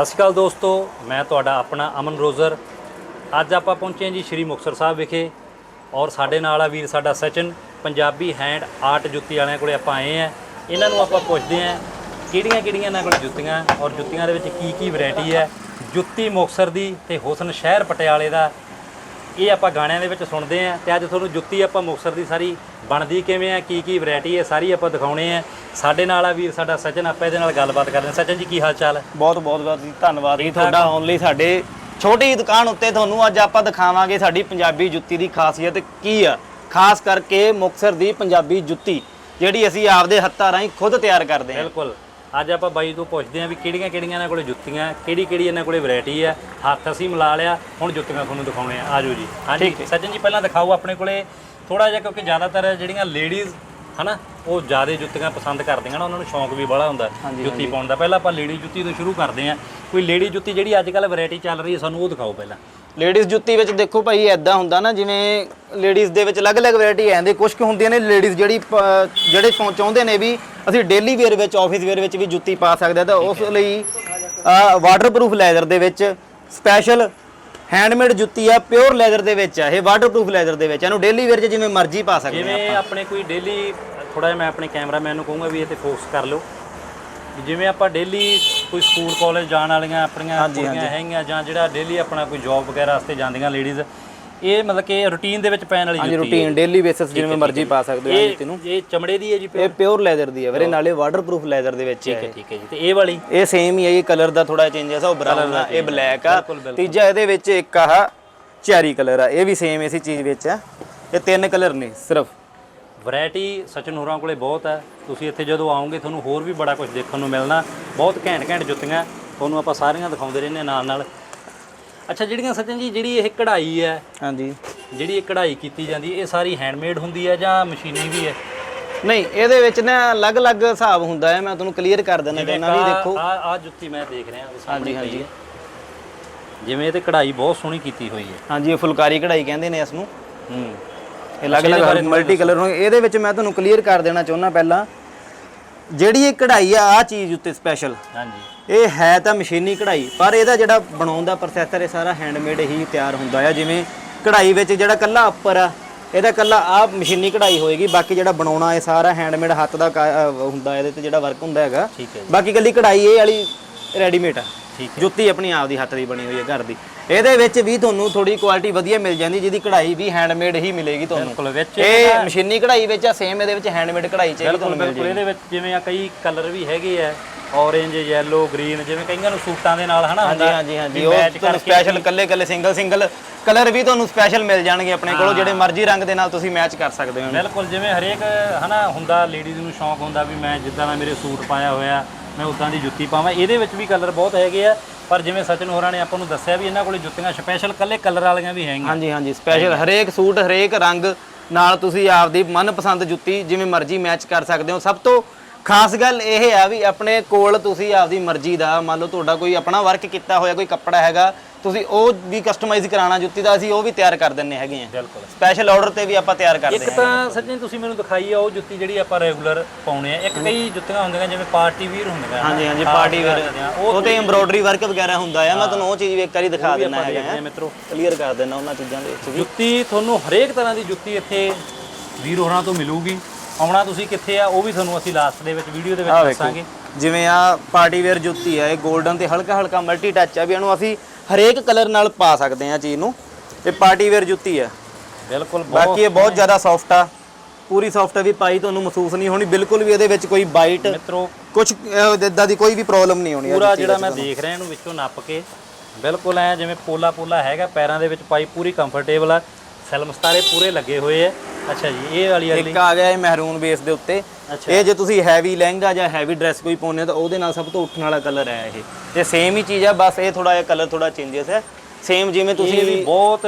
ਸਤਿ ਸ਼੍ਰੀ ਅਕਾਲ ਦੋਸਤੋ, ਮੈਂ ਤੁਹਾਡਾ ਆਪਣਾ ਅਮਨ ਰੋਜ਼ਰ। ਅੱਜ ਆਪਾਂ ਪਹੁੰਚੇ ਹਾਂ ਜੀ ਸ਼੍ਰੀ ਮੁਕਤਸਰ ਸਾਹਿਬ ਵਿਖੇ ਔਰ ਸਾਡੇ ਨਾਲ ਆ ਵੀਰ ਸਾਡਾ ਸਚਨ, ਪੰਜਾਬੀ ਹੈਂਡ ਆਰਟ ਜੁੱਤੀ ਵਾਲਿਆਂ ਕੋਲੇ ਆਪਾਂ ਆਏ ਆ ਇਹਨਾਂ ਨੂੰ ਆਪਾਂ ਪੁੱਛਦੇ ਆ ਕਿਹੜੀਆਂ ਕਿਹੜੀਆਂ ਇਹਨਾਂ ਕੋਲ ਜੁੱਤੀਆਂ ਔਰ ਜੁੱਤੀਆਂ ਦੇ ਵਿੱਚ ਕੀ ਕੀ ਵੈਰਾਈਟੀ ਹੈ? ਜੁੱਤੀ ਮੁਕਤਸਰ ਦੀ ਤੇ ਹੁਸਨ ਸ਼ਹਿਰ ਪਟਿਆਲੇ ਦਾ ਇਹ ਆਪਾਂ ਗਾਣਿਆਂ ਦੇ ਵਿੱਚ ਸੁਣਦੇ ਆਂ ਤੇ ਅੱਜ ਤੁਹਾਨੂੰ ਜੁੱਤੀ ਆਪਾਂ ਮੁਕਤਸਰ ਦੀ ਸਾਰੀ ਬਣਦੀ ਕਿਵੇਂ ਆ ਕੀ ਕੀ ਵੈਰਾਈਟੀ ਹੈ ਸਾਰੀ ਆਪਾਂ ਦਿਖਾਉਣੇ ਆ। ਸਾਡੇ ਨਾਲ ਆ ਵੀਰ ਸਾਡਾ ਸਚਨ ਆਪਾਂ ਇਹਦੇ ਨਾਲ ਗੱਲਬਾਤ ਕਰਦੇ ਹਾਂ। ਸਚਨ ਜੀ ਕੀ ਹਾਲ ਚਾਲ ਹੈ? ਬਹੁਤ ਬਹੁਤ ਬਹੁਤ ਜੀ ਧੰਨਵਾਦ ਜੀ ਤੁਹਾਡਾ ਆਉਣ ਲਈ ਸਾਡੇ ਛੋਟੀ ਦੁਕਾਨ ਉੱਤੇ ਤੁਹਾਨੂੰ ਅੱਜ ਆਪਾਂ ਦਿਖਾਵਾਂਗੇ ਸਾਡੀ ਪੰਜਾਬੀ ਜੁੱਤੀ ਦੀ ਖਾਸੀਅਤ ਕੀ ਆ। ਖਾਸ ਕਰਕੇ ਮੁਕਤਸਰ ਦੀ ਪੰਜਾਬੀ ਜੁੱਤੀ ਜਿਹੜੀ ਅਸੀਂ ਆਪਦੇ ਹੱਥਾਂ ਰਾਹੀਂ ਖੁਦ ਤਿਆਰ ਕਰਦੇ ਹਾਂ। ਬਿਲਕੁਲ। ਅੱਜ ਆਪਾਂ ਬਾਈ ਤੋਂ ਪੁੱਛਦੇ ਆਂ ਵੀ ਕਿਹੜੀਆਂ ਕਿਹੜੀਆਂ ਇਹਨਾਂ ਕੋਲੇ ਜੁੱਤੀਆਂ ਕਿਹੜੀ ਕਿਹੜੀ ਇਹਨਾਂ ਕੋਲੇ ਵੈਰਾਈਟੀ ਆ। ਹੱਥ ਅਸੀਂ ਮਿਲਾ ਲਿਆ ਹੁਣ ਜੁੱਤੀਆਂ ਤੁਹਾਨੂੰ ਦਿਖਾਉਣੇ ਆ। ਆਜੋ ਜੀ। ਹਾਂਜੀ ਹੈ। ਸੱਜਣ ਜੀ ਪਹਿਲਾਂ ਦਿਖਾਓ ਆਪਣੇ ਕੋਲੇ। ਥੋੜਾ ਜਿਹਾ ਕਿਉਂਕਿ ਜ਼ਿਆਦਾਤਰ ਜਿਹੜੀਆਂ ਲੇਡੀਜ਼ ਹਨਾ ਉਹ ਜ਼ਿਆਦਾ ਜੁੱਤੀਆਂ ਪਸੰਦ ਕਰਦੀਆਂ ਨਾ ਉਹਨਾਂ ਨੂੰ ਸ਼ੌਂਕ ਵੀ ਬੜਾ ਹੁੰਦਾ ਜੁੱਤੀ ਪਾਉਣ ਦਾ। ਪਹਿਲਾਂ ਆਪਾਂ ਲੇਡੀ ਜੁੱਤੀ ਤੋਂ ਸ਼ੁਰੂ ਕਰਦੇ ਆਂ ਕੋਈ ਲੇਡੀ ਜੁੱਤੀ ਜਿਹੜੀ ਅੱਜ ਕੱਲ ਵੈਰਾਈਟੀ ਚੱਲ ਰਹੀ ਹੈ ਸਾਨੂੰ ਉਹ ਦਿਖਾਓ ਪਹਿਲਾਂ। ਲੇਡੀਜ਼ ਜੁੱਤੀ ਵਿੱਚ ਦੇਖੋ ਭਾਈ ਐਦਾਂ ਹੁੰਦਾ ਨਾ ਜਿਵੇਂ ਲੇਡੀਜ਼ ਦੇ ਵਿੱਚ ਅਲੱਗ-ਅਲੱਗ ਵੈਰਾਈਟੀ ਆਉਂਦੀ ਕੁਝ ਕੁ ਹੁੰਦੀਆਂ ਨੇ ਲੇਡੀਜ਼ ਜਿਹੜੀ ਪ- ਜਿਹੜੇ ਪਹੁੰ- ਚਾਹੁੰਦੇ ਨੇ ਵੀ ਅਸੀਂ ਡੇਲੀ ਵੇਅਰ ਵਿੱਚ ਆਫਿਸ ਵੇਅਰ ਵਿੱਚ ਵੀ ਜੁੱਤੀ ਪਾ ਸਕਦੇ ਤਾਂ ਉਸ ਲਈ ਵਾਟਰਪ੍ਰੂਫ ਲੈਦਰ ਦੇ ਵਿੱਚ ਸਪੈਸ਼ਲ ਹੈਂਡਮੇਡ ਜੁੱਤੀ ਆ ਪਿਓਰ ਲੈਦਰ ਦੇ ਵਿੱਚ ਆ ਇਹ ਵਾਟਰਪ੍ਰੂਫ ਲੈਦਰ ਦੇ ਵਿੱਚ ਇਹਨੂੰ ਡੇਲੀ ਵੇਅਰ 'ਚ ਜਿਵੇਂ ਮਰਜ਼ੀ ਪਾ ਸਕਦੇ ਆ ਜਿਵੇਂ ਆਪਣੇ ਕੋਈ ਡੇਲੀ ਥੋੜਾ ਜਿਹਾ ਮੈਂ ਆਪਣੇ ਕੈਮਰਾਮੈਨ ਨੂੰ ਕਹੂੰਗਾ ਵੀ ਇਹ ਤੇ ਫੋਕਸ ਕਰ ਲਓ। ਵੀ ਜਿਵੇਂ ਆਪਾਂ ਡੇਲੀ ਕੋਈ ਸਕੂਲ ਕਾਲਜ ਜਾਣ ਵਾਲੀਆਂ ਆਪਣੀਆਂ ਹਾਂਜੀ, ਕੁੜੀਆਂ ਹੈਗੀਆਂ ਜਾਂ ਜਿਹੜਾ ਡੇਲੀ ਆਪਣਾ ਕੋਈ ਜੌਬ ਵਗੈਰਾ ਵਾਸਤੇ ਜਾਂਦੀਆਂ ਲੇਡੀਜ਼ ਇਹ ਮਤਲਬ ਕਿ ਰੂਟੀਨ ਦੇ ਵਿੱਚ ਪੈਣ ਵਾਲੀ ਹਾਂਜੀ ਜੁੱਤੀ ਹੈ। ਰੂਟੀਨ ਡੇਲੀ ਬੇਸਿਸ ਜਿਵੇਂ ਮਰਜ਼ੀ ਪਾ ਸਕਦੇ ਹੋ ਇਹ ਜੁੱਤੀ ਨੂੰ ਇਹ ਚਮੜੇ ਦੀ ਹੈ ਜੀ ਇਹ ਪਿਓਰ ਲੈਦਰ ਦੀ ਹੈ ਵੀਰੇ ਨਾਲੇ ਵਾਟਰਪ੍ਰੂਫ ਲੈਦਰ ਦੇ ਵਿੱਚ ਠੀਕ ਹੈ ਹੈ ਠੀਕ ਹੈ ਜੀ। ਤੇ ਇਹ ਵਾਲੀ? ਇਹ ਸੇਮ ਹੀ ਹੈ ਇਹ ਕਲਰ ਦਾ ਥੋੜਾ ਚੇਂਜਸ ਆ ਉਹ ਬਰਾਊਨ ਆ ਇਹ ਬਲੈਕ ਆ। ਤੀਜਾ ਇਹਦੇ ਵਿੱਚ ਇੱਕ ਆਹ ਚੈਰੀ ਕਲਰ ਆ ਇਹ ਵੀ ਸੇਮ ਇਸੇ ਚੀਜ਼ ਵਿੱਚ ਆ। ਇਹ ਤਿੰਨ ਕਲਰ ਨੇ ਸਿਰਫ। ਵੈਰਾਈਟੀ ਸਚਨ ਹੋਰਾਂ ਕੋਲੇ ਬਹੁਤ ਹੈ। ਤੁਸੀਂ ਇੱਥੇ ਜਦੋਂ ਆਓਗੇ ਤੁਹਾਨੂੰ ਹੋਰ ਵੀ ਬੜਾ ਕੁਝ ਦੇਖਣ ਨੂੰ ਮਿਲਣਾ। ਬਹੁਤ ਘੈਂਟ ਘੈਂਟ ਜੁੱਤੀਆਂ ਤੁਹਾਨੂੰ ਆਪਾਂ ਸਾਰੀਆਂ ਦਿਖਾਉਂਦੇ ਰਹਿੰਦੇ ਨਾਲ ਨਾਲ। ਅੱਛਾ ਜਿਹੜੀਆਂ ਸਚਨ ਜੀ ਜਿਹੜੀ ਇਹ ਕਢਾਈ ਹੈ ਹਾਂਜੀ। ਜਿਹੜੀ ਇਹ ਕਢਾਈ ਕੀਤੀ ਜਾਂਦੀ ਇਹ ਸਾਰੀ ਹੈਂਡਮੇਡ ਹੁੰਦੀ ਹੈ ਜਾਂ ਮਸ਼ੀਨੀ ਵੀ ਹੈ? ਨਹੀਂ ਇਹਦੇ ਵਿੱਚ ਨਾ ਅਲੱਗ-ਅਲੱਗ ਹਿਸਾਬ ਹੁੰਦਾ ਹੈ। ਮੈਂ ਤੁਹਾਨੂੰ ਕਲੀਅਰ ਕਰ ਦਿੰਦਾ ਚਾਹੁੰਦਾ ਵੀ ਦੇਖੋ। ਆ ਆ ਜੁੱਤੀ ਮੈਂ ਦੇਖ ਰਿਹਾ ਸਾਹਮਣੇ ਹਾਂਜੀ। ਜਿਵੇਂ ਇਹ ਤੇ ਕਢਾਈ ਬਹੁਤ ਸੋਹਣੀ ਕੀਤੀ ਹੋਈ ਹੈ। ਹਾਂਜੀ ਇਹ ਫੁਲਕਾਰੀ ਕਢਾਈ ਕਹਿੰਦੇ ਨੇ ਇਸ ਨੂੰ। ਹੂੰ। ਇਹ ਅਲੱਗ-ਅਲੱਗ ਮਲਟੀ ਕਲਰ ਹੋਣਗੇ ਇਹਦੇ ਵਿੱਚ ਮੈਂ ਤੁਹਾਨੂੰ ਕਲੀਅਰ ਕਰ ਦੇਣਾ ਚਾਹੁੰਦਾ ਪਹਿਲਾਂ। ਜਿਹੜੀ ਇਹ ਕਢਾਈ ਆ ਆ ਚੀਜ਼ ਉੱਤੇ ਸਪੈਸ਼ਲ ਹਾਂਜੀ। ਇਹ ਹੈ ਤਾਂ ਮਸ਼ੀਨੀ ਕਢਾਈ ਪਰ ਇਹਦਾ ਜਿਹੜਾ ਬਣਾਉਣ ਦਾ ਪ੍ਰੋਸੈਸਰ ਇਹ ਸਾਰਾ ਹੈਂਡਮੇਡ ਹੀ ਤਿਆਰ ਹੁੰਦਾ ਆ। ਜਿਵੇਂ ਕਢਾਈ ਵਿੱਚ ਜਿਹੜਾ ਕੱਲਾ ਉੱਪਰ ਆ ਇਹਦਾ ਕੱਲਾ ਆ ਮਸ਼ੀਨੀ ਕਢਾਈ ਹੋਏਗੀ। ਬਾਕੀ ਜਿਹੜਾ ਬਣਾਉਣਾ ਇਹ ਸਾਰਾ ਹੈਂਡਮੇਡ ਹੱਥ ਦਾ ਹੁੰਦਾ ਇਹਦੇ ਤੇ ਜਿਹੜਾ ਵਰਕ ਹੁੰਦਾ ਹੈਗਾ। ਹੈ ਬਾਕੀ ਕੱਲੀ ਕਢਾਈ ਇਹ ਵਾਲੀ ਰੈਡੀਮੇਡ ਆ। ਜੁੱਤੀ ਆਪਣੀ ਆਪ ਦੀ ਹੱਥ ਦੀ ਬਣੀ ਹੋਈ ਹੈ ਘਰ ਦੀ। ਇਹਦੇ ਵਿੱਚ ਵੀ ਤੁਹਾਨੂੰ ਥੋੜੀ ਕੁਆਲਿਟੀ ਵਧੀਆ ਮਿਲ ਜਾਂਦੀ ਜਿਹਦੀ ਕਢਾਈ ਵੀ ਹੈਂਡਮੇਡ ਹੀ ਮਿਲੇਗੀ ਤੁਹਾਨੂੰ। ਬਿਲਕੁਲ ਵਿੱਚ ਇਹ ਮਸ਼ੀਨੀ ਕਢਾਈ ਵਿੱਚ ਆ ਸੇਮ ਇਹਦੇ ਵਿੱਚ ਹੈਂਡਮੇਡ ਕਢਾਈ ਚਾਹੀਦੀ ਤੁਹਾਨੂੰ ਮਿਲ ਬਿਲਕੁਲ ਇਹਦੇ ਵਿੱਚ ਜਿਵੇਂ ਆ ਕਈ ਕਲਰ ਵੀ ਹੈਗੇ ਆ ਔਰੇਂਜ ਯੈਲੋ ਗ੍ਰੀਨ ਜਿਵੇਂ ਕਈਆਂ ਨੂੰ ਸੂਟਾਂ ਦੇ ਨਾਲ ਹਨਾ ਹਾਂਜੀ ਹੁੰਦਾ ਹਾਂਜੀ ਹਾਂਜੀ ਉਹ ਤੁਹਾਨੂੰ ਸਪੈਸ਼ਲ ਕੱਲੇ ਕੱਲੇ ਸਿੰਗਲ ਸਿੰਗਲ ਕਲਰ ਵੀ ਤੁਹਾਨੂੰ ਸਪੈਸ਼ਲ ਮਿਲ ਜਾਣਗੇ ਆਪਣੇ ਕੋਲੋਂ ਜਿਹੜੇ ਮਰਜ਼ੀ ਰੰਗ ਦੇ ਨਾਲ ਤੁਸੀਂ ਮੈਚ ਕਰ ਸਕਦੇ ਹੋ ਬਿਲਕੁਲ ਜਿਵੇਂ ਹਰੇਕ ਹਨਾ ਹੁੰਦਾ ਲੇਡੀਜ਼ ਨੂੰ ਸ਼ੌਂਕ ਹੁੰਦਾ ਵੀ ਮੈਂ ਜਿੱਦਾਂ ਦਾ ਮੇਰੇ ਸੂਟ ਪਾਇਆ ਹੋਇਆ ਮੈਂ ਉਦਾਂ ਦੀ ਜੁੱਤੀ ਪਾਵਾਂ ਇਹਦੇ ਵਿੱਚ ਵੀ ਕਲਰ ਬਹੁਤ ਹੈਗੇ ਆ। ਪਰ ਜਿਵੇਂ ਸਚਨ ਹੋਰਾਂ ਨੇ ਆਪਾਂ ਨੂੰ ਦੱਸਿਆ ਵੀ ਇਹਨਾਂ ਕੋਲੇ ਜੁੱਤੀਆਂ ਸਪੈਸ਼ਲ ਕੱਲੇ ਕਲਰ ਵਾਲੀਆਂ ਵੀ ਹੈਗੀਆਂ। ਹਾਂਜੀ ਹਾਂਜੀ ਸਪੈਸ਼ਲ ਹਰੇਕ ਸੂਟ, ਹਰੇਕ ਰੰਗ ਨਾਲ ਤੁਸੀਂ ਆਪਦੀ ਮਨਪਸੰਦ ਜੁੱਤੀ ਜਿਵੇਂ ਮਰਜ਼ੀ ਮੈਚ ਕਰ ਸਕਦੇ ਹੋ। ਸਭ ਤੋਂ ਖਾਸ ਗੱਲ ਇਹ ਆ ਵੀ ਆਪਣੇ ਕੋਲ ਤੁਸੀਂ ਆਪਦੀ ਮਰਜ਼ੀ ਦਾ, ਮੰਨ ਲਓ ਤੁਹਾਡਾ ਕੋਈ ਆਪਣਾ ਵਰਕ ਕੀਤਾ ਹੋਇਆ, ਕੋਈ ਕੱਪੜਾ ਹੈਗਾ ਤੁਸੀਂ ਉਹ ਵੀ ਕਸਟਮਾਈਜ਼ ਕਰਾਉਣਾ ਜੁੱਤੀ ਦਾ ਅਸੀਂ ਉਹ ਵੀ ਤਿਆਰ ਕਰ ਦਿੰਨੇ ਹੈਗੇ ਆ। ਬਿਲਕੁਲ। ਸਪੈਸ਼ਲ ਆਰਡਰ ਤੇ ਵੀ ਆਪਾਂ ਤਿਆਰ ਕਰਦੇ ਇੱਕ ਤਾਂ ਸੱਜਣ ਤੁਸੀਂ ਮੈਨੂੰ ਦਿਖਾਈ ਆ ਉਹ ਜੁੱਤੀ ਜਿਹੜੀ ਆਪਾਂ ਰੈਗੂਲਰ ਪਾਉਣੇ ਆ। ਇੱਕ ਕਈ ਜੁੱਤੀਆਂ ਹੁੰਦੀਆਂ ਜਿਵੇਂ ਪਾਰਟੀ ਵੀਰ ਹੁੰਦੀਆਂ ਹਾਂਜੀ ਹਾਂਜੀ ਖਾਸ ਪਾਰਟੀ ਵੇਅਰ। ਹੁੰਦੀਆਂ, ਉਹ ਤੇ ਐਮਬ੍ਰੋਇਡਰੀ ਵਰਕ ਵਗੈਰਾ ਹੁੰਦਾ ਆ। ਮੈਂ ਤੁਹਾਨੂੰ ਉਹ ਚੀਜ਼ ਵੀ ਇੱਕ ਵਾਰੀ ਦਿਖਾ ਦਿੰਦਾ ਆਪਾਂ ਦੇਖਦੇ ਮਿੱਤਰੋ। ਕਲੀਅਰ ਕਰ ਦਿੰਦਾ ਉਹਨਾਂ ਚੀਜ਼ਾਂ ਦੇ ਵਿੱਚ ਵੀ। ਜੁੱਤੀ ਤੁਹਾਨੂੰ ਹਰੇਕ ਤਰ੍ਹਾਂ ਦੀ ਜੁੱਤੀ ਇੱਥੇ ਵੀਰ ਹੋਰਾਂ ਤੋਂ ਮਿਲੂਗੀ। ਆਉਣਾ ਤੁਸੀਂ ਕਿੱਥੇ ਆ ਉਹ ਵੀ ਤੁਹਾਨੂੰ ਅਸੀਂ ਲਾਸਟ ਦੇ ਵਿੱਚ ਵੀਡੀਓ ਦੇ ਆਹ ਵਿੱਚ ਵੇਖੋ ਦੱਸਾਂਗੇ ਜਿਵੇਂ ਆ ਪਾਰਟੀ ਵੇਅਰ ਜੁੱਤੀ ਆ ਇਹ 골ਡਨ ਤੇ ਹਲਕਾ ਹਲਕਾ ਮਲਟੀ ਟੱਚ ਆ ਵੀ ਇਹਨੂੰ ਅਸੀਂ ਹਰੇਕ ਕਲਰ ਨਾਲ ਪਾ ਸਕਦੇ ਆ ਚੀਜ਼ ਨੂੰ। ਇਹ ਪਾਰਟੀ ਵੇਅਰ ਜੁੱਤੀ ਆ। ਬਿਲਕੁਲ ਬਾਕੀ ਇਹ ਬਹੁਤ ਜ਼ਿਆਦਾ ਸੌਫਟ ਆ। ਪੂਰੀ ਸੌਫਟ ਆ ਵੀ ਪਾਈ ਤੁਹਾਨੂੰ ਮਹਿਸੂਸ ਨਹੀਂ ਹੋਣੀ। ਬਿਲਕੁਲ ਵੀ ਇਹਦੇ ਵਿੱਚ ਕੋਈ ਬਾਈਟ ਮਿੱਤਰੋ ਕੁਝ ਇਦਾਂ ਦੀ ਕੋਈ ਵੀ ਪ੍ਰੋਬਲਮ ਨਹੀਂ ਆਉਣੀ ਪੂਰਾ ਜਿਹੜਾ ਮੈਂ ਦੇਖ ਰਿਹਾ ਇਹਨੂੰ ਵਿੱਚੋਂ ਨੱਪ ਕੇ ਬਿਲਕੁਲ ਐ ਜਿਵੇਂ ਪੋਲਾ ਪੋਲਾ ਹੈਗਾ ਪੈਰਾਂ ਦੇ ਵਿੱਚ ਪਾਈ ਪੂਰੀ ਕੰਫਰਟੇਬਲ ਆ। ਸੈਲਮਸਤਾਰੇ ਪੂਰੇ ਲੱਗੇ ਹੋਏ ਆ। ਅੱਛਾ ਜੀ ਇਹ ਵਾਲੀ ਅਗਲੀ ਇੱਕ ਆ ਗਿਆ ਇਹ ਮਹਿਰੂਨ ਬੇਸ ਦੇ ਉੱਤੇ। ਅੱਛਾ। ਇਹ ਜੇ ਤੁਸੀਂ ਹੈਵੀ ਲਹਿੰਗਾ ਜਾਂ ਹੈਵੀ ਡਰੈਸ ਕੋਈ ਪਾਉਂਦੇ ਹੋ ਤਾਂ ਉਹਦੇ ਨਾਲ ਸਭ ਤੋਂ ਉੱਠਣ ਵਾਲਾ ਕਲਰ ਹੈ ਇਹ। ਤੇ ਸੇਮ ਹੀ ਚੀਜ਼ ਆ ਬਸ ਇਹ ਥੋੜਾ ਜਿਹਾ ਕਲਰ ਥੋੜਾ ਚੇਂਜਸ ਹੈ। ਸੇਮ ਜਿਵੇਂ ਤੁਸੀਂ ਵੀ ਬਹੁਤ